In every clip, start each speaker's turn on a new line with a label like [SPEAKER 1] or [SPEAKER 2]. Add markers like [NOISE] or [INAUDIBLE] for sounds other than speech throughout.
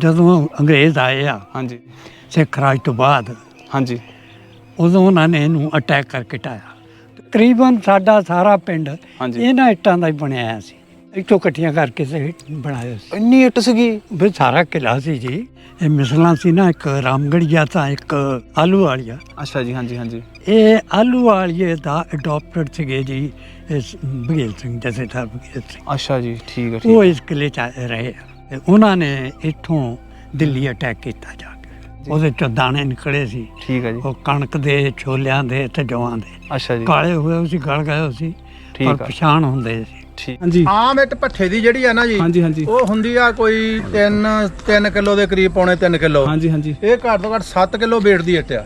[SPEAKER 1] ਜਦੋਂ ਅੰਗਰੇਜ਼ ਆਏ ਆ
[SPEAKER 2] ਹਾਂਜੀ।
[SPEAKER 1] ਸਿੱਖ ਰਾਜ ਤੋਂ ਬਾਅਦ
[SPEAKER 2] ਹਾਂਜੀ।
[SPEAKER 1] ਉਦੋਂ ਉਹਨਾਂ ਨੇ ਇਹਨੂੰ ਅਟੈਕ ਕਰਕੇ ਢਾਇਆ ਤਕਰੀਬਨ ਸਾਡਾ ਸਾਰਾ ਪਿੰਡ
[SPEAKER 2] ਹਾਂਜੀ।
[SPEAKER 1] ਇਹਨਾਂ ਇੱਟਾਂ ਦਾ ਹੀ ਬਣਿਆ ਹੋਇਆ ਸੀ। ਇੱਟੋਂ ਇਕੱਠੀਆਂ ਕਰਕੇ ਸੇ ਬਣਾਇਆ ਸੀ।
[SPEAKER 2] ਇੰਨੀ ਇੱਟ ਸੀਗੀ?
[SPEAKER 1] ਵੀ ਸਾਰਾ ਕਿਲਾ ਸੀ ਜੀ। ਇਹ ਮਿਸਲਾਂ ਸੀ ਨਾ ਇੱਕ ਰਾਮਗੜੀਆ ਤਾਂ ਇੱਕ ਆਲੂ ਵਾਲੀਆ।
[SPEAKER 2] ਅੱਛਾ ਜੀ ਹਾਂਜੀ ਹਾਂਜੀ।
[SPEAKER 1] ਇਹ ਆਲੂ ਵਾਲੀਏ ਦਾ ਅਡਾਪਟਡ ਸੀਗੇ ਜੀ ਇਸ ਬਘੇਲ ਸਿੰਘ ਜਥੇਦਾਰ ਬਘੇਲ ਸਿੰਘ।
[SPEAKER 2] ਅੱਛਾ ਜੀ ਠੀਕ ਹੈ
[SPEAKER 1] ਉਹ ਇਸ ਕਿਲੇ ਚ ਰਹੇ ਆ। ਤੇ ਉਹਨਾਂ ਨੇ ਇੱਥੋਂ ਦਿੱਲੀ ਅਟੈਕ ਕੀਤਾ ਜਾ ਕੇ। ਉਹਦੇ ਚੋਂ ਦਾਣੇ ਨਿਕਲੇ ਸੀ।
[SPEAKER 2] ਠੀਕ ਹੈ ਜੀ।
[SPEAKER 1] ਉਹ ਕਣਕ ਦੇ ਛੋਲਿਆਂ ਦੇ ਤੇ ਜਵਾਂ ਦੇ।
[SPEAKER 2] ਅੱਛਾ ਜੀ।
[SPEAKER 1] ਕਾਲੇ ਹੋਏ ਹੋਏ ਸੀ ਗਲ ਗਏ ਹੋਏ ਸੀ
[SPEAKER 2] ਠੀਕ
[SPEAKER 1] ਪਰ। ਪਛਾਣ ਹੁੰਦੇ ਸੀ।
[SPEAKER 2] ਠੀਕ। ਹਾਂਜੀ।
[SPEAKER 3] ਆਮ ਇੱਟ ਭੱਠੇ ਦੀ ਜਿਹੜੀ ਆ ਨਾ ਜੀ
[SPEAKER 2] ਹਾਂਜੀ ਹਾਂਜੀ।
[SPEAKER 3] ਉਹ ਹੁੰਦੀ ਆ ਕੋਈ 3 3 ਕਿਲੋ ਦੇ ਕਰੀਬ ਪੌਣੇ 3 ਕਿਲੋ।
[SPEAKER 2] ਹਾਂਜੀ ਹਾਂਜੀ।
[SPEAKER 3] ਇਹ ਘੱਟ ਤੋਂ ਘੱਟ 7 ਕਿਲੋ weight ਦੀ ਇੱਟ ਆ।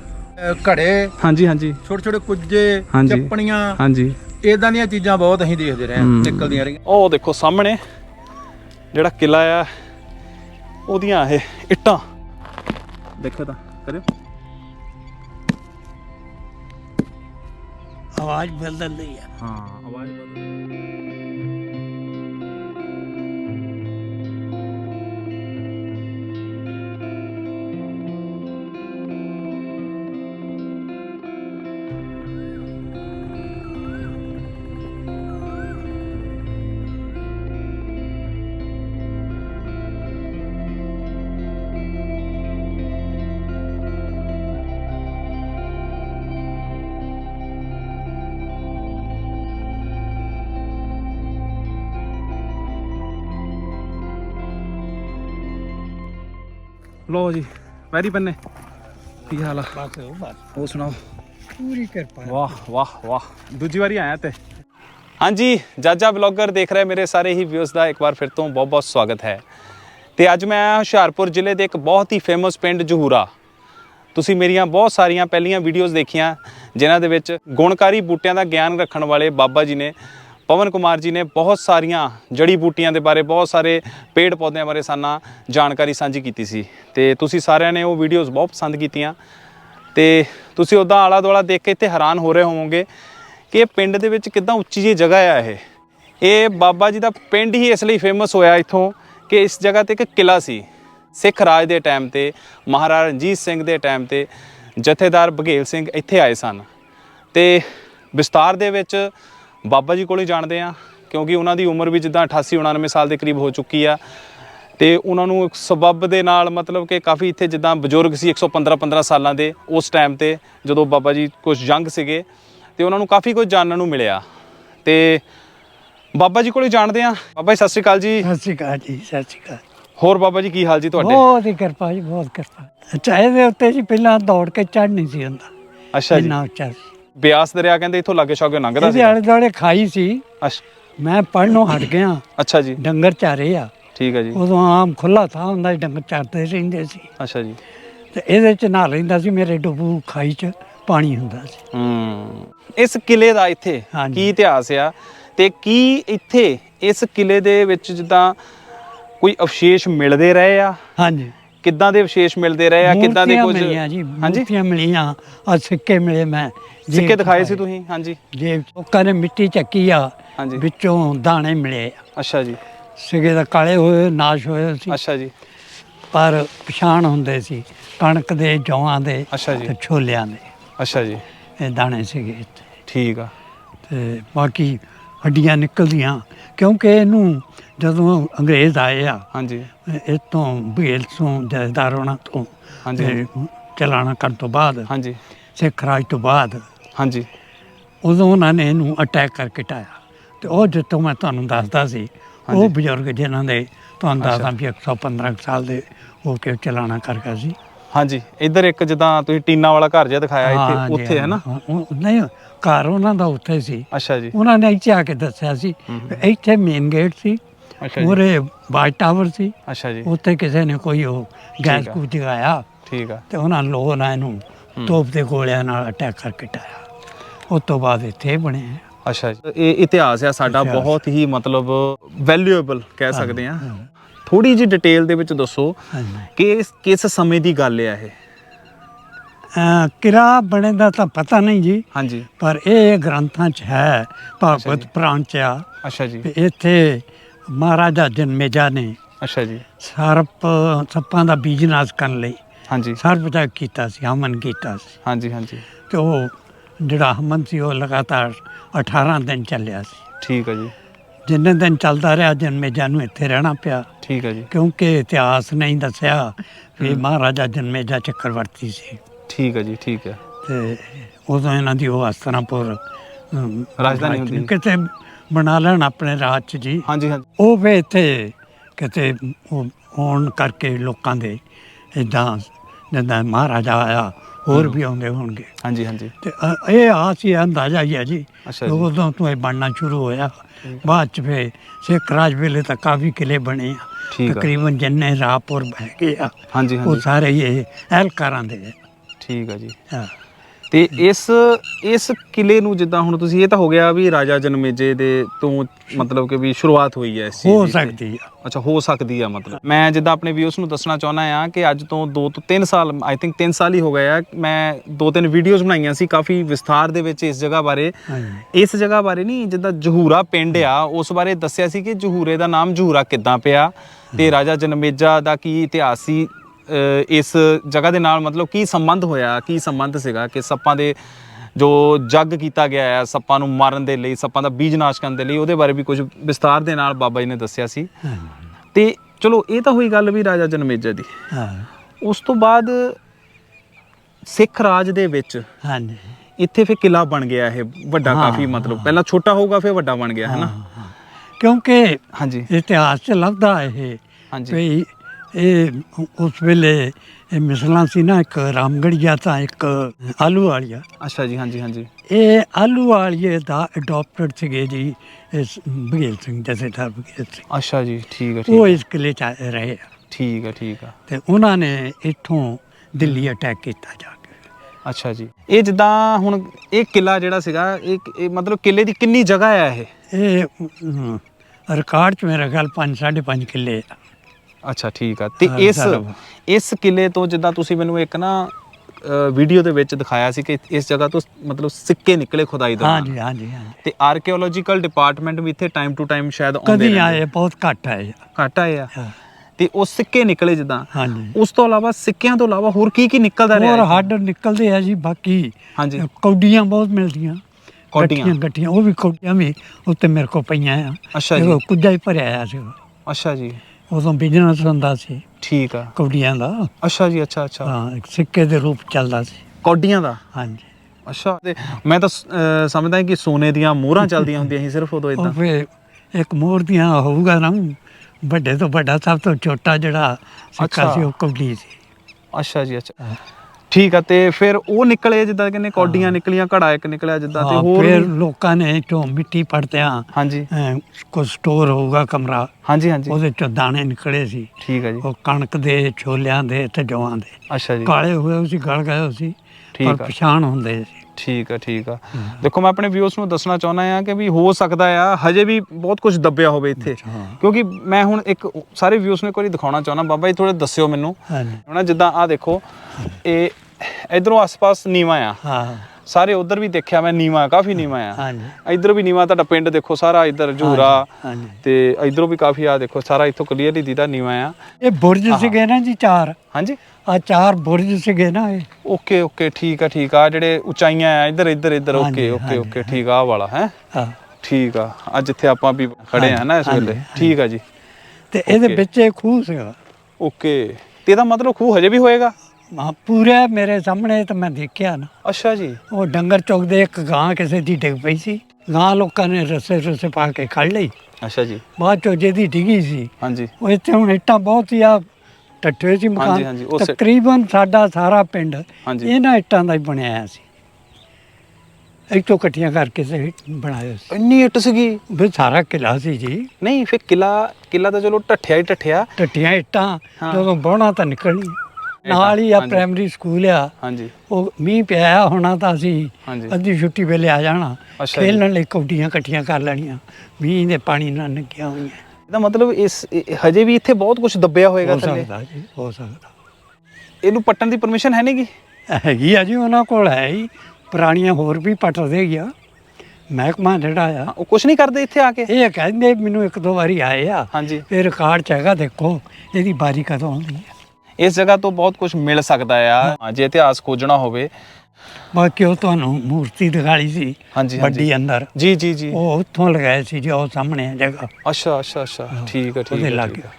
[SPEAKER 3] ਘੜੇ
[SPEAKER 2] ਹਾਂਜੀ ਹਾਂਜੀ।
[SPEAKER 3] ਛੋਟੇ ਛੋਟੇ ਕੁੱਜੇ। ਚੱਪਣੀਆਂ।
[SPEAKER 2] ਹਾਂਜੀ।
[SPEAKER 3] ਇਦਾਂ ਦੀਆਂ ਚੀਜ਼ਾਂ ਬਹੁਤ ਅਸੀਂ ਦੇਖਦੇ ਰਹੇ। ਨਿਕਲਦੀਆਂ ਰਹੀਆਂ।
[SPEAKER 2] ਉਹ ਦੇਖੋ ਸਾਹਮਣੇ ਜਿਹੜਾ ਕਿਲਾ ਆ ਉਹਦੀਆਂ ਇਹ ਇੱਟਾਂ। ਦੇਖੋ ਤਾਂ ਕਰਿਓ।
[SPEAKER 1] ਆਵਾਜ਼ ਬਦਲ ਰਹੀ ਆ।
[SPEAKER 2] ਹਾਂ ਆਵਾਜ਼ ਲੋ ਜੀ ਵੈਰੀ ਪੰਨੇ। ਕੀ ਹਾਲ ਆ?
[SPEAKER 1] ਬਸ ਉਹ ਬਸ।
[SPEAKER 2] ਉਹ ਸੁਣਾਓ?
[SPEAKER 1] ਪੂਰੀ ਕਿਰਪਾ।
[SPEAKER 2] ਵਾਹ ਵਾਹ ਵਾਹ। ਦੂਜੀ ਵਾਰੀ ਆਇਆ ਤੇ ਹਾਂਜੀ ਜਾਜਾ ਬਲੌਗਰ ਦੇਖ ਰਹੇ ਮੇਰੇ ਸਾਰੇ ਹੀ ਵਿਊਜ਼ ਦਾ ਇੱਕ ਵਾਰ ਫਿਰ ਤੋਂ ਬਹੁਤ ਬਹੁਤ ਸਵਾਗਤ ਹੈ। ਤੇ ਅੱਜ ਮੈਂ ਹੁਸ਼ਿਆਰਪੁਰ ਜ਼ਿਲ੍ਹੇ ਦੇ ਇੱਕ ਬਹੁਤ ਹੀ ਫੇਮਸ ਪਿੰਡ ਜਹੂਰਾ। ਤੁਸੀਂ ਮੇਰੀਆਂ ਬਹੁਤ ਸਾਰੀਆਂ ਪਹਿਲੀਆਂ ਵੀਡੀਓਜ਼ ਦੇਖੀਆਂ ਜਿਨ੍ਹਾਂ ਦੇ ਵਿੱਚ ਗੁਣਕਾਰੀ ਬੂਟਿਆਂ ਦਾ ਗਿਆਨ ਰੱਖਣ ਵਾਲੇ ਬਾਬਾ ਜੀ ਨੇ ਪਵਨ ਕੁਮਾਰ ਜੀ ਨੇ ਬਹੁਤ ਸਾਰੀਆਂ ਜੜੀ ਬੂਟੀਆਂ ਦੇ ਬਾਰੇ, ਬਹੁਤ ਸਾਰੇ ਪੇੜ ਪੌਦਿਆਂ ਬਾਰੇ ਸਾਨਾ ਜਾਣਕਾਰੀ ਸਾਂਝੀ ਕੀਤੀ ਸੀ। ਤੇ ਤੁਸੀਂ ਸਾਰਿਆਂ ਨੇ ਉਹ ਵੀਡੀਓਜ਼ ਬਹੁਤ ਪਸੰਦ ਕੀਤੀਆਂ। ਤੇ ਤੁਸੀਂ ਉਹਦਾ ਆਲਾ ਦੁਆਲਾ ਦੇਖ ਕੇ ਇੱਥੇ ਹੈਰਾਨ ਹੋ ਰਹੇ ਹੋਵੋਗੇ ਕਿ ਇਹ ਪਿੰਡ ਦੇ ਵਿੱਚ ਕਿੱਦਾਂ ਉੱਚੀ ਜਿਹੀ ਜਗ੍ਹਾ ਆ ਇਹ। ਇਹ ਬਾਬਾ ਜੀ ਦਾ ਪਿੰਡ ਹੀ ਇਸ ਲਈ ਫੇਮਸ ਹੋਇਆ ਇੱਥੋਂ ਕਿ ਇਸ ਜਗ੍ਹਾ ਤੇ ਇੱਕ ਕਿਲਾ ਸੀ। ਸਿੱਖ ਰਾਜ ਦੇ ਟਾਈਮ ਤੇ, ਮਹਾਰਾਜਾ ਰਣਜੀਤ ਸਿੰਘ ਦੇ ਟਾਈਮ ਤੇ ਜਥੇਦਾਰ ਬਘੇਲ ਸਿੰਘ ਇੱਥੇ ਆਏ ਸਨ। ਤੇ ਵਿਸਤਾਰ ਦੇ ਵਿੱਚ ਬਾਬਾ ਜੀ ਕੋਲ ਹੀ ਜਾਣਦੇ ਆ ਕਿਉਂਕਿ ਉਹਨਾਂ ਦੀ ਉਮਰ ਵੀ ਜਿੱਦਾਂ 88 99 ਸਾਲ ਦੇ ਕਰੀਬ ਹੋ ਚੁੱਕੀ ਆ। ਤੇ ਉਹਨਾਂ ਨੂੰ ਇੱਕ ਸਬੱਬ ਦੇ ਨਾਲ ਮਤਲਬ ਕਿ ਕਾਫੀ ਇੱਥੇ ਜਿੱਦਾਂ ਬਜ਼ੁਰਗ ਸੀ 115 15 ਸਾਲਾਂ ਦੇ ਉਸ ਟਾਈਮ ਤੇ ਜਦੋਂ ਬਾਬਾ ਜੀ ਕੁਝ ਜੰਗ ਸੀਗੇ। ਤੇ ਉਹਨਾਂ ਨੂੰ ਕਾਫੀ ਕੁਝ ਜਾਣਨ ਨੂੰ ਮਿਲਿਆ। ਤੇ ਬਾਬਾ ਜੀ ਕੋਲ ਹੀ ਜਾਣਦੇ ਆ ਬਾਬਾ ਜੀ ਸਤਿ ਸ਼੍ਰੀ ਅਕਾਲ ਜੀ।
[SPEAKER 1] ਸਤਿ ਸ਼੍ਰੀ ਅਕਾਲ ਜੀ ਸਤਿ ਸ਼੍ਰੀ ਅਕਾਲ।
[SPEAKER 2] ਹੋਰ ਬਾਬਾ ਜੀ ਕੀ ਹਾਲ ਜੀ ਤੁਹਾਡੇ?
[SPEAKER 1] ਬਹੁਤ ਹੀ ਕਿਰਪਾ ਜੀ ਬਹੁਤ ਕਿਰਪਾ। ਅੱਛਾ ਇਹਦੇ ਉੱਤੇ ਜੀ ਪਹਿਲਾਂ ਦੌੜ ਕੇ ਚੜ ਨਹੀਂ ਸੀ ਹੁੰਦਾ
[SPEAKER 2] ਅੱਛਾ ਜੀ।
[SPEAKER 1] ਇੰਨਾ ਉੱਚਾ ਸੀ।
[SPEAKER 2] ਬਿਆਸ ਦਰਿਆ ਕਹਿੰਦੇ ਇੱਥੋਂ ਲਾਗੇ ਛਾਗੇ ਲੰਘਦਾ
[SPEAKER 1] ਇਹਦੇ
[SPEAKER 2] ਸੀ
[SPEAKER 1] ਆਲੇ ਦੁਆਲੇ ਖਾਈ ਸੀ।
[SPEAKER 2] ਅੱਛਾ।
[SPEAKER 1] ਮੈਂ ਪੜਨੋਂ ਹਟ ਗਿਆ।
[SPEAKER 2] ਅੱਛਾ ਜੀ।
[SPEAKER 1] ਡੰਗਰ ਚਾਰੇ ਆ।
[SPEAKER 2] ਠੀਕ ਹੈ ਜੀ।
[SPEAKER 1] ਉਦੋਂ ਆਮ ਖੁੱਲਾ ਥਾਂ ਹੁੰਦਾ ਸੀ ਡੰਗਰ ਚਰਦੇ ਰਹਿੰਦੇ ਸੀ।
[SPEAKER 2] ਅੱਛਾ ਜੀ।
[SPEAKER 1] ਤੇ ਇਹਦੇ ਚ ਨਹਾ ਲੈਂਦਾ ਸੀ ਮੇਰੇ ਡੁੱਬੂ ਖਾਈ ਚ ਪਾਣੀ ਹੁੰਦਾ ਸੀ।
[SPEAKER 2] ਹੂੰ। ਇਸ ਕਿਲੇ ਦਾ ਇੱਥੇ
[SPEAKER 1] ਹਾਂਜੀ।
[SPEAKER 2] ਕੀ ਇਤਿਹਾਸ ਆ? ਤੇ ਕੀ ਇੱਥੇ ਇਸ ਕਿਲੇ ਦੇ ਵਿੱਚ ਜਿੱਦਾਂ ਕੋਈ ਅਵਸ਼ੇਸ਼ ਮਿਲਦੇ ਰਹੇ ਆ?
[SPEAKER 1] ਹਾਂਜੀ।
[SPEAKER 2] ਕਿੱਦਾਂ ਦੇ ਅਵਸ਼ੇਸ਼ ਮਿਲਦੇ ਰਹੇ ਆ? ਕਿੱਦਾਂ ਦੇ ਕੁਝ
[SPEAKER 1] ਮਿਲੀਆਂ ਜੀ
[SPEAKER 2] ਹਾਂਜੀ।
[SPEAKER 1] ਮੂਰਤੀਆਂ ਮਿਲੀਆਂ ਆ ਸਿੱਕੇ ਮਿਲੇ ਮੈਂ
[SPEAKER 2] ਸਿੱਕੇ ਦਿਖਾਏ ਸੀ। ਤੁਸੀਂ? ਹਾਂਜੀ।
[SPEAKER 1] ਜੇਬ ਚ। ਲੋਕਾਂ ਨੇ ਮਿੱਟੀ ਚੱਕੀ ਆ
[SPEAKER 2] ਹਾਂਜੀ।
[SPEAKER 1] ਵਿੱਚੋਂ ਦਾਣੇ ਮਿਲੇ
[SPEAKER 2] ਅੱਛਾ ਜੀ।
[SPEAKER 1] ਸਿਗੇ ਦਾ ਕਾਲੇ ਹੋਏ ਨਾਸ਼ ਹੋਏ ਸੀ।
[SPEAKER 2] ਅੱਛਾ ਜੀ।
[SPEAKER 1] ਪਰ ਪਛਾਣ ਹੁੰਦੇ ਸੀ ਕਣਕ ਦੇ ਜੌਆਂ ਦੇ
[SPEAKER 2] ਜੀ।
[SPEAKER 1] ਤੇ ਛੋਲਿਆਂ ਦੇ।
[SPEAKER 2] ਅੱਛਾ ਜੀ।
[SPEAKER 1] ਇਹ ਦਾਣੇ ਸੀਗੇ
[SPEAKER 2] ਠੀਕ ਆ।
[SPEAKER 1] ਤੇ ਬਾਕੀ ਹੱਡੀਆਂ ਨਿਕਲਦੀਆਂ ਕਿਉਂਕਿ ਇਹਨੂੰ ਜਦੋਂ ਅੰਗਰੇਜ਼ ਆਏ ਆ
[SPEAKER 2] ਹਾਂਜੀ।
[SPEAKER 1] ਇਤੋਂ ਬੇਲ ਤੋਂ ਉਹਨਾਂ ਤੋਂ
[SPEAKER 2] ਹਾਂਜੀ।
[SPEAKER 1] ਚਲਾਣਾ ਕਰਨ ਤੋਂ ਬਾਅਦ
[SPEAKER 2] ਹਾਂਜੀ।
[SPEAKER 1] ਸਿੱਖ ਰਾਜ ਤੋਂ ਬਾਅਦ
[SPEAKER 2] ਹਾਂਜੀ।
[SPEAKER 1] ਉਦੋਂ ਉਹਨਾਂ ਨੇ ਇਹਨੂੰ ਅਟੈਕ ਕਰਕੇ ਢਾਇਆ ਤੇ ਉਹ ਜਿੱਥੋਂ ਮੈਂ ਤੁਹਾਨੂੰ ਦੱਸਦਾ ਸੀ ਉਹ। ਬਜ਼ੁਰਗ ਜਿਨ੍ਹਾਂ ਦੇ ਤੁਹਾਨੂੰ। ਦੱਸਦਾ ਵੀ 115 ਕੁ ਸਾਲ ਦੇ ਹੋ ਕੇ ਚਲਾਣਾ ਕਰ ਗਿਆ ਸੀ।
[SPEAKER 2] ਹਾਂਜੀ। ਇੱਧਰ ਇੱਕ ਜਿੱਦਾਂ ਤੁਸੀਂ ਟੀਨਾ ਵਾਲਾ ਘਰ ਜਿਹਾ ਦਿਖਾਇਆ ਇੱਥੇ ਉੱਥੇ ਹੈ ਨਾ?
[SPEAKER 1] ਉਹ- ਨਹੀਂ ਘਰ ਉਹਨਾਂ ਦਾ ਉੱਥੇ ਸੀ।
[SPEAKER 2] ਅੱਛਾ ਜੀ।
[SPEAKER 1] ਉਹਨਾਂ ਨੇ ਇੱਥੇ ਆ ਕੇ ਦੱਸਿਆ ਸੀ। ਇੱਥੇ ਮੇਨ ਗੇਟ ਸੀ।
[SPEAKER 2] ਅੱਛਾ ਜੀ।
[SPEAKER 1] ਬਾਜ ਟਾਵਰ ਸੀ।
[SPEAKER 2] ਅੱਛਾ ਜੀ।
[SPEAKER 1] ਉੱਥੇ ਕਿਸੇ ਨੇ ਕੋਈ ਉਹ ਗੈਸ। ਕੂ ਜਗਾਇਆ।
[SPEAKER 2] ਠੀਕ ਆ।
[SPEAKER 1] ਤੇ ਉਹਨਾਂ ਲੋਹ ਨਾਲ ਇਹਨੂੰ ਤੋਪ ਦੇ ਗੋਲਿਆਂ ਨਾਲ ਅਟੈਕ ਕਰਕੇ ਟਾਇਆ। ਉਸ ਤੋਂ ਬਾਅਦ ਇੱਥੇ ਬਣੇ।
[SPEAKER 2] ਅੱਛਾ ਜੀ। ਇਹ ਇਤਿਹਾਸ ਆ ਸਾਡਾ। ਬਹੁਤ ਹੀ ਮਤਲਬ ਵੈਲਿਊਏਬਲ ਕਹਿ ਸਕਦੇ ਆ। ਥੋੜੀ ਜੀ ਡਿਟੇਲ ਦੇ ਵਿੱਚ ਦੱਸੋ ਕਿ ਕਿਸ ਸਮੇਂ ਦੀ ਗੱਲ ਆ ਇਹ?
[SPEAKER 1] ਕਿਰਾ ਬਣੇ ਦਾ ਤਾਂ ਪਤਾ ਨਹੀਂ ਜੀ।
[SPEAKER 2] ਹਾਂਜੀ।
[SPEAKER 1] ਪਰ ਇਹ ਗ੍ਰੰਥਾਂ 'ਚ ਹੈ ਭਾਗਵਤ। ਪੁਰਾਣ 'ਚ ਆ।
[SPEAKER 2] ਅੱਛਾ ਜੀ।
[SPEAKER 1] ਵੀ ਇੱਥੇ ਮਹਾਰਾਜਾ ਜਨਮੇਜਾ ਨੇ
[SPEAKER 2] ਅੱਛਾ ਜੀ।
[SPEAKER 1] ਸਰਪ ਸੱਪਾਂ ਦਾ ਬਿਜ਼ਨਸ ਕਰਨ ਲਈ
[SPEAKER 2] ਹਾਂਜੀ।
[SPEAKER 1] ਸਰਪ ਦਾ ਕੀਤਾ ਸੀ ਹਮਨ ਕੀਤਾ ਸੀ।
[SPEAKER 2] ਹਾਂਜੀ ਹਾਂਜੀ।
[SPEAKER 1] ਤੇ ਉਹ ਜਿਹੜਾ ਹਮਨ ਸੀ ਉਹ ਲਗਾਤਾਰ 18 ਦਿਨ ਚੱਲਿਆ ਸੀ।
[SPEAKER 2] ਠੀਕ ਹੈ ਜੀ।
[SPEAKER 1] ਜਿੰਨੇ ਦਿਨ ਚੱਲਦਾ ਰਿਹਾ ਜਨਮੇਜਾ ਨੂੰ ਇੱਥੇ ਰਹਿਣਾ ਪਿਆ।
[SPEAKER 2] ਠੀਕ ਹੈ ਜੀ।
[SPEAKER 1] ਕਿਉਂਕਿ ਇਤਿਹਾਸ ਨਹੀਂ ਦੱਸਿਆ ਵੀ ਮਹਾਰਾਜਾ ਜਨਮੇਜਾ ਚੱਕਰਵਰਤੀ ਸੀ।
[SPEAKER 2] ਠੀਕ ਹੈ ਜੀ ਠੀਕ ਹੈ।
[SPEAKER 1] ਤੇ ਉਦੋਂ ਇਹਨਾਂ ਦੀ ਉਹ ਅਸਤਨਾਪੁਰ ਅਮ,
[SPEAKER 2] ਰਾਜਧਾਨੀ ਹੁੰਦੀ। ਸੀ।
[SPEAKER 1] ਕਿਤੇ ਬਣਾ ਲੈਣ ਆਪਣੇ ਰਾਜ 'ਚ ਜੀ।
[SPEAKER 2] ਹਾਂਜੀ ਹਾਂਜੀ।
[SPEAKER 1] ਉਹ ਵੀ ਇੱਥੇ ਕਿਤੇ ਉਹ ਹੋਣ ਕਰਕੇ ਲੋਕਾਂ ਦੇ ਇਦਾਂ ਜਿੱਦਾਂ ਮਹਾਰਾਜਾ ਆਇਆ ਹੋਰ ਵੀ ਆਉਂਦੇ ਹੋਣਗੇ।
[SPEAKER 2] ਹਾਂਜੀ ਹਾਂਜੀ।
[SPEAKER 1] ਤੇ ਅ- ਇਹ ਆ ਸੀ ਅੰਦਾਜ਼ਾ ਹੀ ਹੈ ਜੀ।
[SPEAKER 2] ਅੱਛਾ ਜੀ।
[SPEAKER 1] ਉਦੋਂ ਤੋਂ ਇਹ ਬਣਨਾ ਸ਼ੁਰੂ ਹੋਇਆ। ਬਾਅਦ ਚ ਫੇ ਸਿੱਖ ਰਾਜ ਵੇਲੇ ਤਾਂ ਕਾਫੀ ਕਿਲੇ ਬਣੇ ਆ।
[SPEAKER 2] ਠੀਕ ਆ।
[SPEAKER 1] ਤਕਰੀਬਨ ਜਿੰਨੇ ਰਾਪੁਰ ਬਹਿ ਗਏ ਆ
[SPEAKER 2] ਹਾਂਜੀ
[SPEAKER 1] ਉਹ
[SPEAKER 2] ਹਾਂਜੀ
[SPEAKER 1] ਸਾਰੇ ਹੀ ਇਹ ਅਹਿਲਕਾਰਾਂ ਦੇ।
[SPEAKER 2] ਠੀਕ ਹੈ ਜੀ।
[SPEAKER 1] ਹਾਂ।
[SPEAKER 2] ਤੇ ਇਸ ਇਸ ਕਿਲੇ ਨੂੰ ਜਿੱਦਾਂ ਹੁਣ ਤੁਸੀਂ ਇਹ ਤਾਂ ਹੋ ਗਿਆ ਵੀ ਰਾਜਾ ਜਨਮੇਜੇ ਦੇ ਤੋਂ ਮਤਲਬ ਕਿ ਵੀ ਸ਼ੁਰੂਆਤ ਹੋਈ ਹੈ ਇਸ ਚੀਜ਼
[SPEAKER 1] ਹੋ
[SPEAKER 2] ਦੀ ਤੇ-
[SPEAKER 1] ਸਕਦੀ ਆ।
[SPEAKER 2] ਅੱਛਾ ਹੋ ਸਕਦੀ ਆ ਮਤਲਬ। ਮੈਂ ਜਿੱਦਾਂ ਆਪਣੇ ਵਿਊਸ ਨੂੰ ਦੱਸਣਾ ਚਾਹੁੰਦਾ ਆ ਕਿ ਅੱਜ ਤੋਂ 2 ਤੋਂ 3 ਸਾਲ ਆਈ ਥਿੰਕ 3 ਸਾਲ ਹੀ ਹੋ ਗਏ ਆ। ਮੈਂ ਦੋ ਤਿੰਨ ਵੀਡੀਓਜ਼ ਬਣਾਈਆਂ ਸੀ ਕਾਫੀ ਵਿਸਥਾਰ ਦੇ ਵਿੱਚ ਇਸ ਜਗ੍ਹਾ ਬਾਰੇ।
[SPEAKER 1] ਹਾਂਜੀ।
[SPEAKER 2] ਇਸ ਜਗ੍ਹਾ ਬਾਰੇ ਨਹੀਂ ਜਿੱਦਾਂ ਜਹੂਰਾ ਪਿੰਡ ਆ ਉਸ ਬਾਰੇ ਦੱਸਿਆ ਸੀ ਕਿ ਜਹੂਰੇ ਦਾ ਨਾਮ ਜਹੂਰਾ ਕਿੱਦਾਂ ਪਿਆ ਤੇ ਰਾਜਾ ਜਨਮੇਜਾ ਦਾ ਕੀ ਇਤਿਹਾਸ ਸੀ। ਇਸ ਜਗ੍ਹਾ ਦੇ ਨਾਲ ਮਤਲਬ ਕੀ ਸੰਬੰਧ ਹੋਇਆ ਕੀ ਸੰਬੰਧ ਸੀਗਾ ਕਿ ਸੱਪਾਂ ਦੇ ਜੋ ਜੱਗ ਕੀਤਾ ਗਿਆ ਹੈ ਸੱਪਾਂ ਨੂੰ ਮਾਰਨ ਦੇ ਲਈ ਸੱਪਾਂ ਦਾ ਬੀਜ ਨਾਸ਼ ਕਰਨ ਦੇ ਲਈ ਉਹਦੇ ਬਾਰੇ ਵੀ ਕੁਝ ਵਿਸਤਾਰ ਦੇ ਨਾਲ ਬਾਬਾ ਜੀ ਨੇ ਦੱਸਿਆ ਸੀ। ਤੇ ਚਲੋ ਇਹ ਤਾਂ ਹੋਈ ਗੱਲ ਵੀ ਰਾਜਾ ਜਨਮੇਜਾ ਦੀ।
[SPEAKER 1] ਹਾਂ।
[SPEAKER 2] ਉਸ ਤੋਂ ਬਾਅਦ ਸਿੱਖ ਰਾਜ ਦੇ ਵਿੱਚ
[SPEAKER 1] ਹਾਂਜੀ।
[SPEAKER 2] ਇੱਥੇ ਫਿਰ ਕਿਲਾ ਬਣ ਗਿਆ ਇਹ ਵੱਡਾ ਕਾਫੀ ਮਤਲਬ। ਪਹਿਲਾਂ ਛੋਟਾ ਹੋਊਗਾ ਫਿਰ ਵੱਡਾ ਬਣ ਗਿਆ ਹੈ ਨਾ।
[SPEAKER 1] ਕਿਉਂਕਿ
[SPEAKER 2] ਹਾਂਜੀ।
[SPEAKER 1] ਇਤਿਹਾਸ ਚ ਲੱਭਦਾ ਇਹ
[SPEAKER 2] ਹਾਂਜੀ।
[SPEAKER 1] ਵੀ ਇਹ ਉਸ ਵੇਲੇ ਇਹ ਮਿਸਲਾਂ ਸੀ ਨਾ ਇੱਕ ਰਾਮਗੜੀਆ ਤਾਂ ਇੱਕ ਆਲੂ ਵਾਲੀਆ।
[SPEAKER 2] ਅੱਛਾ ਜੀ ਹਾਂਜੀ ਹਾਂਜੀ।
[SPEAKER 1] ਇਹ ਆਲੂ ਵਾਲੀਏ ਦਾ ਅਡਾਪਟਡ ਸੀਗੇ ਜੀ ਇਸ ਬਗੇਲ ਸਿੰਘ ਜਥੇਦਾਰ ਬਗੇਲ ਸਿੰਘ।
[SPEAKER 2] ਅੱਛਾ ਜੀ ਠੀਕ ਹੈ
[SPEAKER 1] ਉਹ ਇਸ ਕਿਲੇ ਚ ਰਹੇ
[SPEAKER 2] ਠੀਕ ਹੈ ਠੀਕ ਹੈ
[SPEAKER 1] ਤੇ ਉਹਨਾਂ ਨੇ ਇੱਥੋਂ ਦਿੱਲੀ ਅਟੈਕ ਕੀਤਾ ਜਾ ਕੇ।
[SPEAKER 2] ਅੱਛਾ ਜੀ। ਇਹ ਜਿੱਦਾਂ ਹੁਣ ਇਹ ਕਿਲਾ ਜਿਹੜਾ ਸੀਗਾ ਇਹ ਮਤਲਬ ਕਿਲੇ ਦੀ ਕਿੰਨੀ ਜਗ੍ਹਾ ਹੈ ਇਹ?
[SPEAKER 1] ਇਹ ਰਿਕਾਰਡ ਚ ਮੇਰਾ ਖਿਆਲ 5 5.5 ਕਿੱਲੇ ਆ।
[SPEAKER 2] ਅੱਛਾ ਠੀਕ ਆ। ਤੇ
[SPEAKER 1] ਹਾਂ,
[SPEAKER 2] ਇਸ
[SPEAKER 1] ਸਾਰਾ।
[SPEAKER 2] ਇਸ ਕਿਲੇ ਤੋਂ ਜਿੱਦਾਂ ਤੁਸੀਂ ਮੈਨੂੰ ਇੱਕ ਨਾ ਵੀਡੀਓ ਦੇ ਵਿੱਚ ਦਿਖਾਇਆ ਸੀ ਕਿ ਇਸ ਜਗ੍ਹਾ ਤੋਂ ਮਤਲਬ ਸਿੱਕੇ ਨਿਕਲੇ ਖੁਦਾਈ ਦੌਰਾਨ
[SPEAKER 1] ਹਾਂਜੀ ਹਾਂਜੀ ਹਾਂਜੀ।
[SPEAKER 2] ਤੇ ਆਰਕੀਓਲੋਜੀਕਲ ਡਿਪਾਰਟਮੈਂਟ ਵੀ ਇੱਥੇ ਟਾਈਮ ਟੂ ਟਾਈਮ ਸ਼ਾਇਦ ਆਉਂਦੇ
[SPEAKER 1] ਕਦੀ ਆਏ ਬਹੁਤ ਘੱਟ ਆਏ ਆ।
[SPEAKER 2] ਘੱਟ ਆਏ ਆ।
[SPEAKER 1] ਹਾਂ,
[SPEAKER 2] ਤੇ ਉਹ ਸਿੱਕੇ ਨਿਕਲੇ ਜਿੱਦਾਂ।
[SPEAKER 1] ਹਾਂਜੀ।
[SPEAKER 2] ਉਸ ਤੋਂ ਇਲਾਵਾ ਸਿੱਕਿਆਂ ਤੋਂ ਇਲਾਵਾ ਹੋਰ ਕੀ ਕੀ ਨਿਕਲਦਾ
[SPEAKER 1] ਹੋਰ
[SPEAKER 2] ਰਿਹਾ
[SPEAKER 1] ਹੱਡ ਨਿਕਲਦੇ ਆ ਜੀ ਬਾਕੀ
[SPEAKER 2] ਹਾਂਜੀ।
[SPEAKER 1] ਕੌਡੀਆਂ ਬਹੁਤ ਮਿਲਦੀਆਂ।
[SPEAKER 2] ਕੌਡੀਆਂ।
[SPEAKER 1] ਗੱਠੀਆਂ ਗੱਠੀਆਂ ਉਹ ਵੀ ਕੌਡੀਆਂ ਵੀ ਉੱਤੇ ਮੇਰੇ ਕੋਲ ਪਈਆਂ ਆ।
[SPEAKER 2] ਅੱਛਾ ਜੀ।
[SPEAKER 1] ਉਹ ਕੁੱਜਾ ਹੀ ਭਰਿਆ ਆਇਆ ਸੀ।
[SPEAKER 2] ਅੱਛਾ ਜੀ।
[SPEAKER 1] ਉਦੋਂ ਬਿਜ਼ਨਸ ਹੁੰਦਾ ਸੀ।
[SPEAKER 2] ਠੀਕ ਆ।
[SPEAKER 1] ਕੌਡੀਆਂ ਦਾ।
[SPEAKER 2] ਅੱਛਾ ਜੀ ਅੱਛਾ ਅੱਛਾ।
[SPEAKER 1] ਹਾਂ ਇੱਕ ਸਿੱਕੇ ਦੇ ਰੂਪ ਚੱਲਦਾ ਸੀ।
[SPEAKER 2] ਕੌਡੀਆਂ ਦਾ?
[SPEAKER 1] ਹਾਂਜੀ।
[SPEAKER 2] ਅੱਛਾ ਤੇ ਮੈਂ ਤਾਂ ਅਹ, ਸਮਝਦਾ ਕਿ ਸੋਨੇ ਦੀਆਂ ਮੋਹਰਾਂ ਚੱਲਦੀਆਂ ਹੁੰਦੀਆਂ ਸੀ ਸਿਰਫ ਉਦੋਂ
[SPEAKER 1] ਉਹ
[SPEAKER 2] ਇਦਾਂ
[SPEAKER 1] ਫੇ ਇੱਕ ਮੋਰ ਦੀਆਂ ਹੋਊਗਾ ਨਾ ਵੱਡੇ ਤੋਂ ਵੱਡਾ ਸਭ ਤੋਂ ਛੋਟਾ ਜਿਹੜਾ ਸਿੱਕਾ
[SPEAKER 2] ਅੱਛਾ।
[SPEAKER 1] ਸੀ ਉਹ ਕੌਡੀ ਸੀ।
[SPEAKER 2] ਅੱਛਾ ਜੀ ਅੱਛਾ। ਠੀਕ ਆ ਤੇ ਫਿਰ ਉਹ ਨਿਕਲੇ ਜਿੱਦਾਂ ਕਹਿੰਦੇ ਕੌਡੀਆਂ ਨਿਕਲੀਆਂ ਘੜਾ ਇੱਕ ਨਿਕਲਿਆ ਜਿੱਦਾਂ ਤੇ ਹੋਰ
[SPEAKER 1] ਫਿਰ
[SPEAKER 2] ਵੀ-
[SPEAKER 1] ਲੋਕਾਂ ਨੇ ਚੋਂ ਮਿੱਟੀ ਪੜਦਿਆਂ
[SPEAKER 2] ਹਾਂਜੀ।
[SPEAKER 1] ਕੋ ਸਟੋਰ ਹੋਊਗਾ ਕਮਰਾ
[SPEAKER 2] ਹਾਂਜੀ ਹਾਂਜੀ।
[SPEAKER 1] ਉਹਦੇ ਚੋਂ ਦਾਣੇ ਨਿਕਲੇ ਸੀ।
[SPEAKER 2] ਠੀਕ ਆ ਜੀ।
[SPEAKER 1] ਉਹ ਕਣਕ ਦੇ ਛੋਲਿਆਂ ਦੇ ਤੇ ਜਵਾਂ ਦੇ।
[SPEAKER 2] ਅੱਛਾ ਜੀ।
[SPEAKER 1] ਕਾਲੇ ਹੋਏ ਹੋਏ ਸੀ ਗਲ ਗਏ ਹੋਏ ਸੀ
[SPEAKER 2] ਠੀਕ
[SPEAKER 1] ਪਰ
[SPEAKER 2] ਆ।
[SPEAKER 1] ਪਛਾਣ ਹੁੰਦੇ ਸੀ।
[SPEAKER 2] ਠੀਕ ਆ ਠੀਕ ਆ। ਦੇਖੋ ਮੈਂ ਆਪਣੇ ਵਿਊਅਰਸ ਨੂੰ ਦੱਸਣਾ ਚਾਹੁੰਦਾ ਆ ਕਿ ਵੀ ਹੋ ਸਕਦਾ ਆ ਹਜੇ ਵੀ ਬਹੁਤ ਕੁਝ ਦੱਬਿਆ ਹੋਵੇ ਇੱਥੇ। ਕਿਉਂਕਿ ਮੈਂ ਹੁਣ ਇੱਕ ਸਾਰੇ ਵਿਊਅਰਸ ਨੂੰ ਇੱਕ ਵਾਰੀ ਦਿਖਾਉਣਾ ਚਾਹੁੰਦਾ। ਬਾਬਾ ਜੀ ਥੋੜੇ ਦੱਸਿਓ ਮੈਨੂੰ। ਹੁਣ ਜਿੱਦਾਂ ਆ ਦੇਖੋ ਇਹ ਇਧਰੋਂ ਆਸ-ਪਾਸ ਨੀਵਾ ਆ।
[SPEAKER 1] ਹਾਂ
[SPEAKER 2] ਸਾਰੇ ਉਧਰ ਵੀ ਦੇਖਿਆ ਮੈਂ ਨੀਵਾ ਕਾਫੀ ਨੀਵਾ ਆ।
[SPEAKER 1] ਹਾਂਜੀ।
[SPEAKER 2] ਇਧਰ ਵੀ ਨੀਵਾ ਤੁਹਾਡਾ ਪਿੰਡ ਦੇਖੋ ਸਾਰਾ ਇਧਰ ਝੂਰਾ।
[SPEAKER 1] ਹਾਂਜੀ
[SPEAKER 2] ਤੇ ਇਧਰੋਂ ਵੀ ਕਾਫੀ ਆ ਦੇਖੋ ਸਾਰਾ ਇੱਥੋਂ ਕਲੀਅਰਲੀ ਦੀਦਾ ਨੀਵਾ ਆ।
[SPEAKER 1] ਇਹ ਬੁਰਜ ਸੀਗੇ ਨਾ ਜੀ ਚਾਰ।
[SPEAKER 2] ਹਾਂਜੀ।
[SPEAKER 1] ਆ ਚਾਰ ਬੁਰਜ ਸੀਗੇ ਨਾ ਇਹ।
[SPEAKER 2] ਓਕੇ ਓਕੇ ਠੀਕ ਆ ਠੀਕ ਆ। ਜਿਹੜੇ ਉਚਾਈਆਂ ਆ ਇਧਰ ਇਧਰ ਇਧਰ ਓਕੇ ਓਕੇ ਓਕੇ ਠੀਕ ਆ ਆਹ ਵਾਲਾ ਹੈ?
[SPEAKER 1] ਹਾਂ।
[SPEAKER 2] ਠੀਕ ਆ। ਅੱਜ ਜਿੱਥੇ ਆਪਾਂ ਵੀ ਖੜੇ ਆ ਨਾ ਇਸ
[SPEAKER 1] ਹਾਂਜੀ,
[SPEAKER 2] ਵੇਲੇ।
[SPEAKER 1] ਹਾਂਜੀ।
[SPEAKER 2] ਠੀਕ ਆ ਜੀ।
[SPEAKER 1] ਤੇ ਇਹਦੇ
[SPEAKER 2] Okay.
[SPEAKER 1] ਵਿੱਚ ਇਹ ਖੂਹ ਸੀਗਾ।
[SPEAKER 2] ਓਕੇ। ਤੇ ਇਹਦਾ ਮਤਲਬ ਖੂਹ ਹਜੇ ਵੀ ਹੋਏਗਾ?
[SPEAKER 1] ਹਾਂ ਪੂਰੇ ਮੇਰੇ ਸਾਹਮਣੇ ਤਾਂ ਮੈਂ ਦੇਖਿਆ ਨਾ।
[SPEAKER 2] ਅੱਛਾ ਜੀ।
[SPEAKER 1] ਉਹ ਡੰਗਰ ਚੁਗਦੇ ਇੱਕ ਗਾਂ ਕਿਸੇ ਦੀ ਡਿੱਗ ਪਈ ਸੀ। ਗਾਂ ਲੋਕਾਂ ਨੇ ਰਸੇ ਰਸੇ ਪਾ ਕੇ ਖੜ ਲਈ।
[SPEAKER 2] ਅੱਛਾ ਜੀ।
[SPEAKER 1] ਬਾਅਦ ਚੋਂ ਜਿਹਦੀ ਡਿੱਗੀ ਸੀ
[SPEAKER 2] ਹਾਂਜੀ।
[SPEAKER 1] ਉਹ ਇੱਥੇ ਹੁਣ ਇੱਟਾਂ ਬਹੁਤ ਹੀ ਆ ਟੱਟੇ ਸੀ
[SPEAKER 2] ਹਾਂਜੀ, ਹਾਂਜੀ,
[SPEAKER 1] ਮਕਾਨ
[SPEAKER 2] ਉਹ ਸੇ-
[SPEAKER 1] ਤਕਰੀਬਨ ਸਾਡਾ ਸਾਰਾ ਪਿੰਡ
[SPEAKER 2] ਹਾਂਜੀ।
[SPEAKER 1] ਇਹਨਾਂ ਇੱਟਾਂ ਦਾ ਹੀ ਬਣਿਆ ਹੋਇਆ ਸੀ। ਇੱਟੋਂ ਇਕੱਠੀਆਂ ਕਰਕੇ ਸੇ ਬਣਾਇਆ ਸੀ।
[SPEAKER 2] ਇੰਨੀ ਇੱਟ ਸੀਗੀ?
[SPEAKER 1] ਵੀ ਸਾਰਾ ਕਿਲਾ ਸੀ ਜੀ।
[SPEAKER 2] ਨਹੀਂ ਫਿਰ ਕਿਲਾ ਕਿਲਾ ਤਾਂ ਚਲੋ ਢੱਠਿਆ ਹੀ ਢੱਠਿਆ।
[SPEAKER 1] ਟੱਟੀਆਂ ਇੱਟਾਂ
[SPEAKER 2] ਹਾਂ।
[SPEAKER 1] ਜਦੋਂ ਬੋਣਾ ਤਾਂ ਨਿਕਲਣੀ। ਨਾਲ ਹੀ ਆ
[SPEAKER 2] ਹਾਂਜੀ।
[SPEAKER 1] ਪ੍ਰਾਇਮਰੀ ਸਕੂਲ ਆ।
[SPEAKER 2] ਹਾਂਜੀ।
[SPEAKER 1] ਉਹ ਮੀਂਹ ਪਿਆ ਹੋਣਾ ਤਾਂ ਅਸੀਂ
[SPEAKER 2] ਹਾਂਜੀ।
[SPEAKER 1] ਅੱਧੀ ਛੁੱਟੀ ਵੇਲੇ ਆ ਜਾਣਾ।
[SPEAKER 2] ਅੱਛਾ ਜੀ।
[SPEAKER 1] ਖੇਲਣ ਲਈ ਕੌਡੀਆਂ ਇਕੱਠੀਆਂ ਕਰ ਲੈਣੀਆਂ। ਮੀਂਹ ਦੇ ਪਾਣੀ ਨਾਲ ਨੰਗੀਆਂ ਹੋਈਆਂ।
[SPEAKER 2] ਇਹਦਾ ਮਤਲਬ ਇਸ ਇਹ- ਹਜੇ ਵੀ ਇੱਥੇ ਬਹੁਤ ਕੁਝ ਦੱਬਿਆ ਹੋਏਗਾ
[SPEAKER 1] ਹੋ
[SPEAKER 2] ਥੱਲੇ।
[SPEAKER 1] ਸਕਦਾ ਜੀ ਹੋ ਸਕਦਾ।
[SPEAKER 2] ਇਹਨੂੰ ਪੱਟਣ ਦੀ ਪਰਮਿਸ਼ਨ ਹੈ ਨਹੀਂਗੀ
[SPEAKER 1] ਹੈਗੀ ਆ ਜੀ ਉਹਨਾਂ ਕੋਲ ਹੈ ਹੀ। ਪੁਰਾਣੀਆਂ ਹੋਰ ਵੀ ਪੱਟਦੇ ਗਿਆ ਮਹਿਕਮਾ ਜਿਹੜਾ ਆ।
[SPEAKER 2] ਉਹ ਕੁਝ ਨਹੀਂ ਕਰਦੇ ਇੱਥੇ ਆ ਕੇ?
[SPEAKER 1] ਇਹ ਕਹਿੰਦੇ ਮੈਨੂੰ ਇੱਕ ਦੋ ਵਾਰੀ ਆਏ ਆ।
[SPEAKER 2] ਹਾਂਜੀ।
[SPEAKER 1] ਇਹ ਰਿਕਾਰਡ ਚ ਹੈਗਾ ਦੇਖੋ ਇਹਦੀ ਬਾਰੀ ਕਦੋਂ ਆਉਂਦੀ ਹੈ
[SPEAKER 2] ਇਸ ਜਗ੍ਹਾ ਤੋਂ ਬਹੁਤ ਕੁਝ ਮਿਲ ਸਕਦਾ ਆ। ਜੇ ਇਤਿਹਾਸ ਖੋਜਣਾ ਹੋਵੇ
[SPEAKER 1] ਬਾਕੀ ਉਹ ਤੁਹਾਨੂੰ ਮੂਰਤੀ ਦਿਖਾਲੀ ਸੀ
[SPEAKER 2] ਹਾਂਜੀ ਹਾਂਜੀ।
[SPEAKER 1] ਵੱਡੀ ਅੰਦਰ?
[SPEAKER 2] ਜੀ ਜੀ ਜੀ।
[SPEAKER 1] ਉਹ ਉੱਥੋਂ ਲਗਾਏ ਸੀ ਜੋ ਸਾਹਮਣੇ ਆ ਜਗ੍ਹਾ।
[SPEAKER 2] ਅੱਛਾ ਅੱਛਾ ਅੱਛਾ। ਠੀਕ ਹੈ ਠੀਕ
[SPEAKER 1] ਉਹਦੇ
[SPEAKER 2] ਹੈ
[SPEAKER 1] ਲੱਗ
[SPEAKER 2] ਠੀਕ ਹੈ।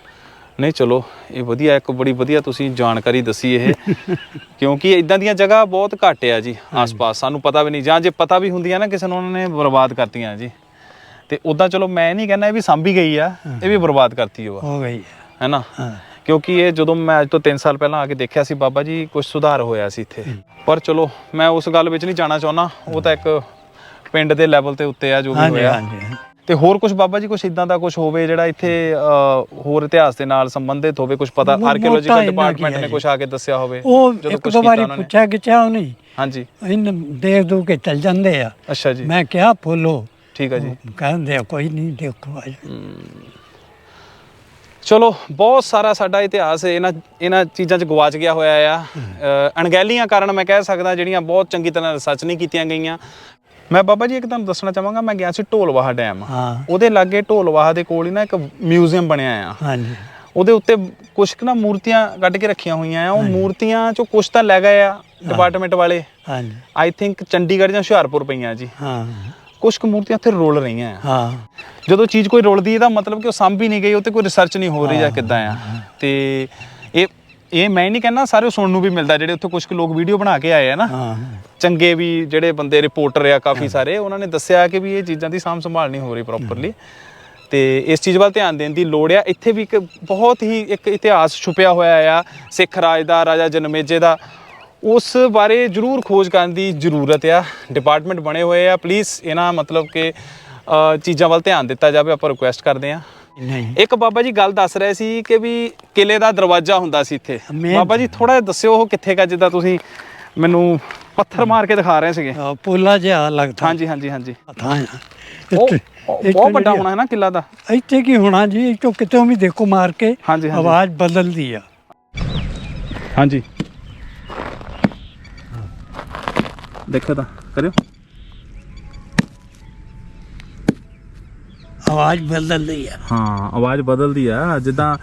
[SPEAKER 2] ਨਹੀਂ ਚਲੋ ਇਹ ਵਧੀਆ ਇੱਕ ਬੜੀ ਵਧੀਆ ਤੁਸੀਂ ਜਾਣਕਾਰੀ ਦੱਸੀ ਇਹ। [LAUGHS] ਕਿਉਂਕਿ ਇਦਾਂ ਦੀਆਂ ਜਗ੍ਹਾ ਬਹੁਤ ਘੱਟ ਆ ਜੀ ਆਸ-ਪਾਸ। ਸਾਨੂੰ ਪਤਾ ਵੀ ਨਹੀਂ। ਜਾਂ ਜੇ ਪਤਾ ਵੀ ਹੁੰਦੀਆਂ ਨਾ ਕਿਸੇ ਨੂੰ ਉਹਨਾਂ ਨੇ ਬਰਬਾਦ ਕਰਤੀਆਂ ਜੀ। ਤੇ ਉਦਾਂ ਚਲੋ ਮੈਂ ਨਹੀਂ ਕਹਿੰਦਾ ਇਹ ਵੀ ਸਾਂਭੀ ਗਈ ਆ ਇਹ ਵੀ ਬਰਬਾਦ ਕਰਤੀ ਉਹ।
[SPEAKER 1] ਹੋ ਗਈ।
[SPEAKER 2] ਹੈ ਨਾ?
[SPEAKER 1] ਹਾਂ।
[SPEAKER 2] ਕਿਉਂਕਿ ਇਹ ਜਦੋਂ ਮੈਂ ਅੱਜ ਤੋਂ 3 ਸਾਲ ਪਹਿਲਾਂ ਆ ਕੇ ਦੇਖਿਆ ਸੀ ਬਾਬਾ ਜੀ ਕੁਝ ਸੁਧਾਰ ਹੋਇਆ ਸੀ ਇੱਥੇ। ਪਰ ਚਲੋ ਮੈਂ ਉਸ ਗੱਲ ਵਿੱਚ ਨਹੀਂ ਜਾਣਾ ਚਾਹੁੰਦਾ। ਉਹ ਤਾਂ ਇੱਕ ਪਿੰਡ ਦੇ ਲੈਵਲ ਤੇ ਉੱਤੇ ਆ ਜੋ ਵੀ
[SPEAKER 1] ਹਾਂਜੀ
[SPEAKER 2] ਹੋਇਆ।
[SPEAKER 1] ਹਾਂਜੀ
[SPEAKER 2] ਤੇ ਹੋਰ ਕੁਝ ਬਾਬਾ ਜੀ ਕੁਝ ਇਦਾਂ ਦਾ ਕੁਝ ਹੋਵੇ ਜਿਹੜਾ ਇੱਥੇ ਅ, ਹੋਰ ਇਤਿਹਾਸ ਦੇ ਨਾਲ ਸੰਬੰਧਿਤ ਹੋਵੇ ਕੁਝ ਪਤਾ
[SPEAKER 1] ਮੋ-
[SPEAKER 2] ਆਰਕੀਓਲੋਜੀਕਲ
[SPEAKER 1] ਮੋਟਾ ਇੰਨਾ
[SPEAKER 2] ਡਿਪਾਰਟਮੈਂਟ
[SPEAKER 1] ਕੀ
[SPEAKER 2] ਨੇ
[SPEAKER 1] ਹੈ
[SPEAKER 2] ਕੁਝ ਆ ਕੇ ਦੱਸਿਆ ਹੋਵੇ
[SPEAKER 1] ਉਹ
[SPEAKER 2] ਜਦੋਂ
[SPEAKER 1] ਇੱਕ
[SPEAKER 2] ਕੁਛ
[SPEAKER 1] ਦੋ
[SPEAKER 2] ਕੀਤਾ
[SPEAKER 1] ਵਾਰੀ
[SPEAKER 2] ਉਹਨਾਂ ਨੇ।
[SPEAKER 1] ਪੁੱਛਿਆ ਨਹੀਂ
[SPEAKER 2] ਹਾਂਜੀ।
[SPEAKER 1] ਇਹਨ ਦੇਖ ਦੂ ਕੇ ਚੱਲ ਜਾਂਦੇ ਆ।
[SPEAKER 2] ਅੱਛਾ ਜੀ।
[SPEAKER 1] ਮੈਂ ਕਿਹਾ ਫੋਲੋ
[SPEAKER 2] ਠੀਕ ਹੈ ਜੀ।
[SPEAKER 1] ਕਹਿੰਦੇ ਆ, ਕੋਈ ਨਹੀਂ ਦੇਖੋ ਆ ਜਾਓ।
[SPEAKER 2] ਚਲੋ ਬਹੁਤ ਸਾਰਾ ਸਾਡਾ ਇਤਿਹਾਸ ਇਹਨਾਂ ਇਹਨਾਂ ਚੀਜ਼ਾਂ 'ਚ ਗਵਾਚ ਗਿਆ ਹੋਇਆ ਆ। ਅਣਗਹਿਲੀਆਂ ਕਾਰਨ ਮੈਂ ਕਹਿ ਸਕਦਾ ਜਿਹੜੀਆਂ ਬਹੁਤ ਚੰਗੀ ਤਰ੍ਹਾਂ ਰਿਸਰਚ ਨਹੀਂ ਕੀਤੀਆਂ ਗਈਆਂ। ਮੈਂ ਬਾਬਾ ਜੀ ਇੱਕ ਤੁਹਾਨੂੰ ਦੱਸਣਾ ਚਾਹਾਂਗਾ ਮੈਂ ਗਿਆ ਸੀ ਢੋਲਵਾਹਾ ਡੈਮ।
[SPEAKER 1] ਹਾਂ।
[SPEAKER 2] ਉਹਦੇ ਲਾਗੇ ਢੋਲਵਾਹਾ ਦੇ ਕੋਲ ਹੀ ਨਾ ਇੱਕ ਮਿਊਜ਼ੀਅਮ ਬਣਿਆ ਆ।
[SPEAKER 1] ਹਾਂਜੀ।
[SPEAKER 2] ਉਹਦੇ ਉੱਤੇ ਕੁਝ ਕੁ ਨਾ ਮੂਰਤੀਆਂ ਕੱਢ ਕੇ ਰੱਖੀਆਂ ਹੋਈਆਂ ਆ। ਉਹ ਮੂਰਤੀਆਂ ਚੋਂ ਕੁਝ ਤਾਂ ਲੈ ਗਏ ਆ ਡਿਪਾਰਟਮੈਂਟ ਵਾਲੇ।
[SPEAKER 1] ਹਾਂਜੀ।
[SPEAKER 2] ਆਈ ਥਿੰਕ ਚੰਡੀਗੜ੍ਹ ਜਾਂ ਹੁਸ਼ਿਆਰਪੁਰ ਪਈਆਂ ਜੀ।
[SPEAKER 1] ਹਾਂ।
[SPEAKER 2] ਕੁਝ ਕੁ ਮੂਰਤੀਆਂ ਉੱਥੇ ਰੋਲ ਰਹੀਆਂ ਆ।
[SPEAKER 1] ਹਾਂ।
[SPEAKER 2] ਜਦੋਂ ਚੀਜ਼ ਕੋਈ ਰੁਲਦੀ ਇਹਦਾ ਮਤਲਬ ਕਿ ਉਹ ਸਾਂਭੀ ਨਹੀਂ ਗਈ ਉਹ ਤੇ ਕੋਈ ਰਿਸਰਚ ਨਹੀਂ ਹੋ ਰਹੀ ਜਾਂ ਕਿੱਦਾਂ ਆ। ਤੇ ਇਹ ਇਹ ਮੈਂ ਨਹੀਂ ਕਹਿੰਦਾ ਸਾਰੇ ਸੁਣਨ ਨੂੰ ਵੀ ਮਿਲਦਾ ਜਿਹੜੇ ਉੱਥੇ ਕੁਝ ਕੁ ਲੋਕ ਵੀਡੀਓ ਬਣਾ ਕੇ ਆਏ ਆ ਨਾ।
[SPEAKER 1] ਹਾਂ।
[SPEAKER 2] ਚੰਗੇ ਵੀ ਜਿਹੜੇ ਬੰਦੇ ਰਿਪੋਰਟਰ ਆ ਕਾਫੀ ਸਾਰੇ ਉਹਨਾਂ ਨੇ ਦੱਸਿਆ ਕਿ ਵੀ ਇਹ ਚੀਜ਼ਾਂ ਦੀ ਸਾਂਭ ਸੰਭਾਲ ਨਹੀਂ ਹੋ ਰਹੀ ਪ੍ਰੋਪਰਲੀ ਤੇ ਇਸ ਚੀਜ਼ ਵੱਲ ਧਿਆਨ ਦੇਣ ਦੀ ਲੋੜ ਆ। ਇੱਥੇ ਵੀ ਇੱਕ ਬਹੁਤ ਹੀ ਇੱਕ ਇਤਿਹਾਸ ਛੁਪਿਆ ਹੋਇਆ ਆ। ਸਿੱਖ ਰਾਜ ਦਾ ਰਾਜਾ ਜਨਮੇਜੇ ਦਾ। ਉਸ ਬਾਰੇ ਜ਼ਰੂਰ ਖੋਜ ਕਰਨ ਦੀ ਜ਼ਰੂਰਤ ਆ। ਡਿਪਾਰਟਮੈਂਟ ਬਣੇ ਹੋਏ ਆ। ਪਲੀਜ਼ ਇਹਨਾਂ ਮਤਲਬ ਕਿ ਚੀਜ਼ਾਂ ਵੱਲ ਧਿਆਨ ਦਿੱਤਾ ਜਾਵੇ। ਆਪਾਂ ਰਿਕੁਐਸਟ ਕਰਦੇ ਆ
[SPEAKER 1] ਨਹੀਂ।
[SPEAKER 2] ਇੱਕ ਬਾਬਾ ਜੀ ਗੱਲ ਦੱਸ ਰਹੇ ਸੀ ਕਿ ਵੀ ਕਿਲੇ ਦਾ ਦਰਵਾਜ਼ਾ ਹੁੰਦਾ ਸੀ ਇੱਥੇ। ਬਾਬਾ ਜੀ ਥੋੜਾ ਜਿਹਾ ਦੱਸਿਓ ਉਹ ਕਿੱਥੇ ਗਾ ਜਿੱਦਾਂ ਤੁਸੀਂ ਮੈਨੂੰ ਪੱਥਰ ਮਾਰ ਕੇ ਦਿਖਾ ਰਹੇ ਸੀਗੇ।
[SPEAKER 1] ਪੋਲਾ ਜਿਹਾ ਲੱਗਦਾ।
[SPEAKER 2] ਹਾਂਜੀ ਹਾਂਜੀ ਹਾਂਜੀ।
[SPEAKER 1] ਥਾਂ
[SPEAKER 2] ਬਹੁਤ ਵੱਡਾ ਹੋਣਾ ਹੈ ਨਾ ਕਿਲਾ ਦਾ।
[SPEAKER 1] ਇੱਥੇ ਕੀ ਹੋਣਾ ਜੀ ਇੱਥੋਂ ਕਿਤੋਂ ਵੀ ਦੇਖੋ ਮਾਰ ਕੇ। ਆਵਾਜ਼ ਬਦਲਦੀ ਆ।
[SPEAKER 2] ਹਾਂਜੀ। ਦੇਖੋ ਤਾਂ ਕਰਿਓ।
[SPEAKER 1] ਆਵਾਜ਼ ਬਦਲਦੀ ਆ।
[SPEAKER 2] ਹਾਂ ਆਵਾਜ਼ ਬਦਲਦੀ ਆ। ਜਿੱਦਾਂ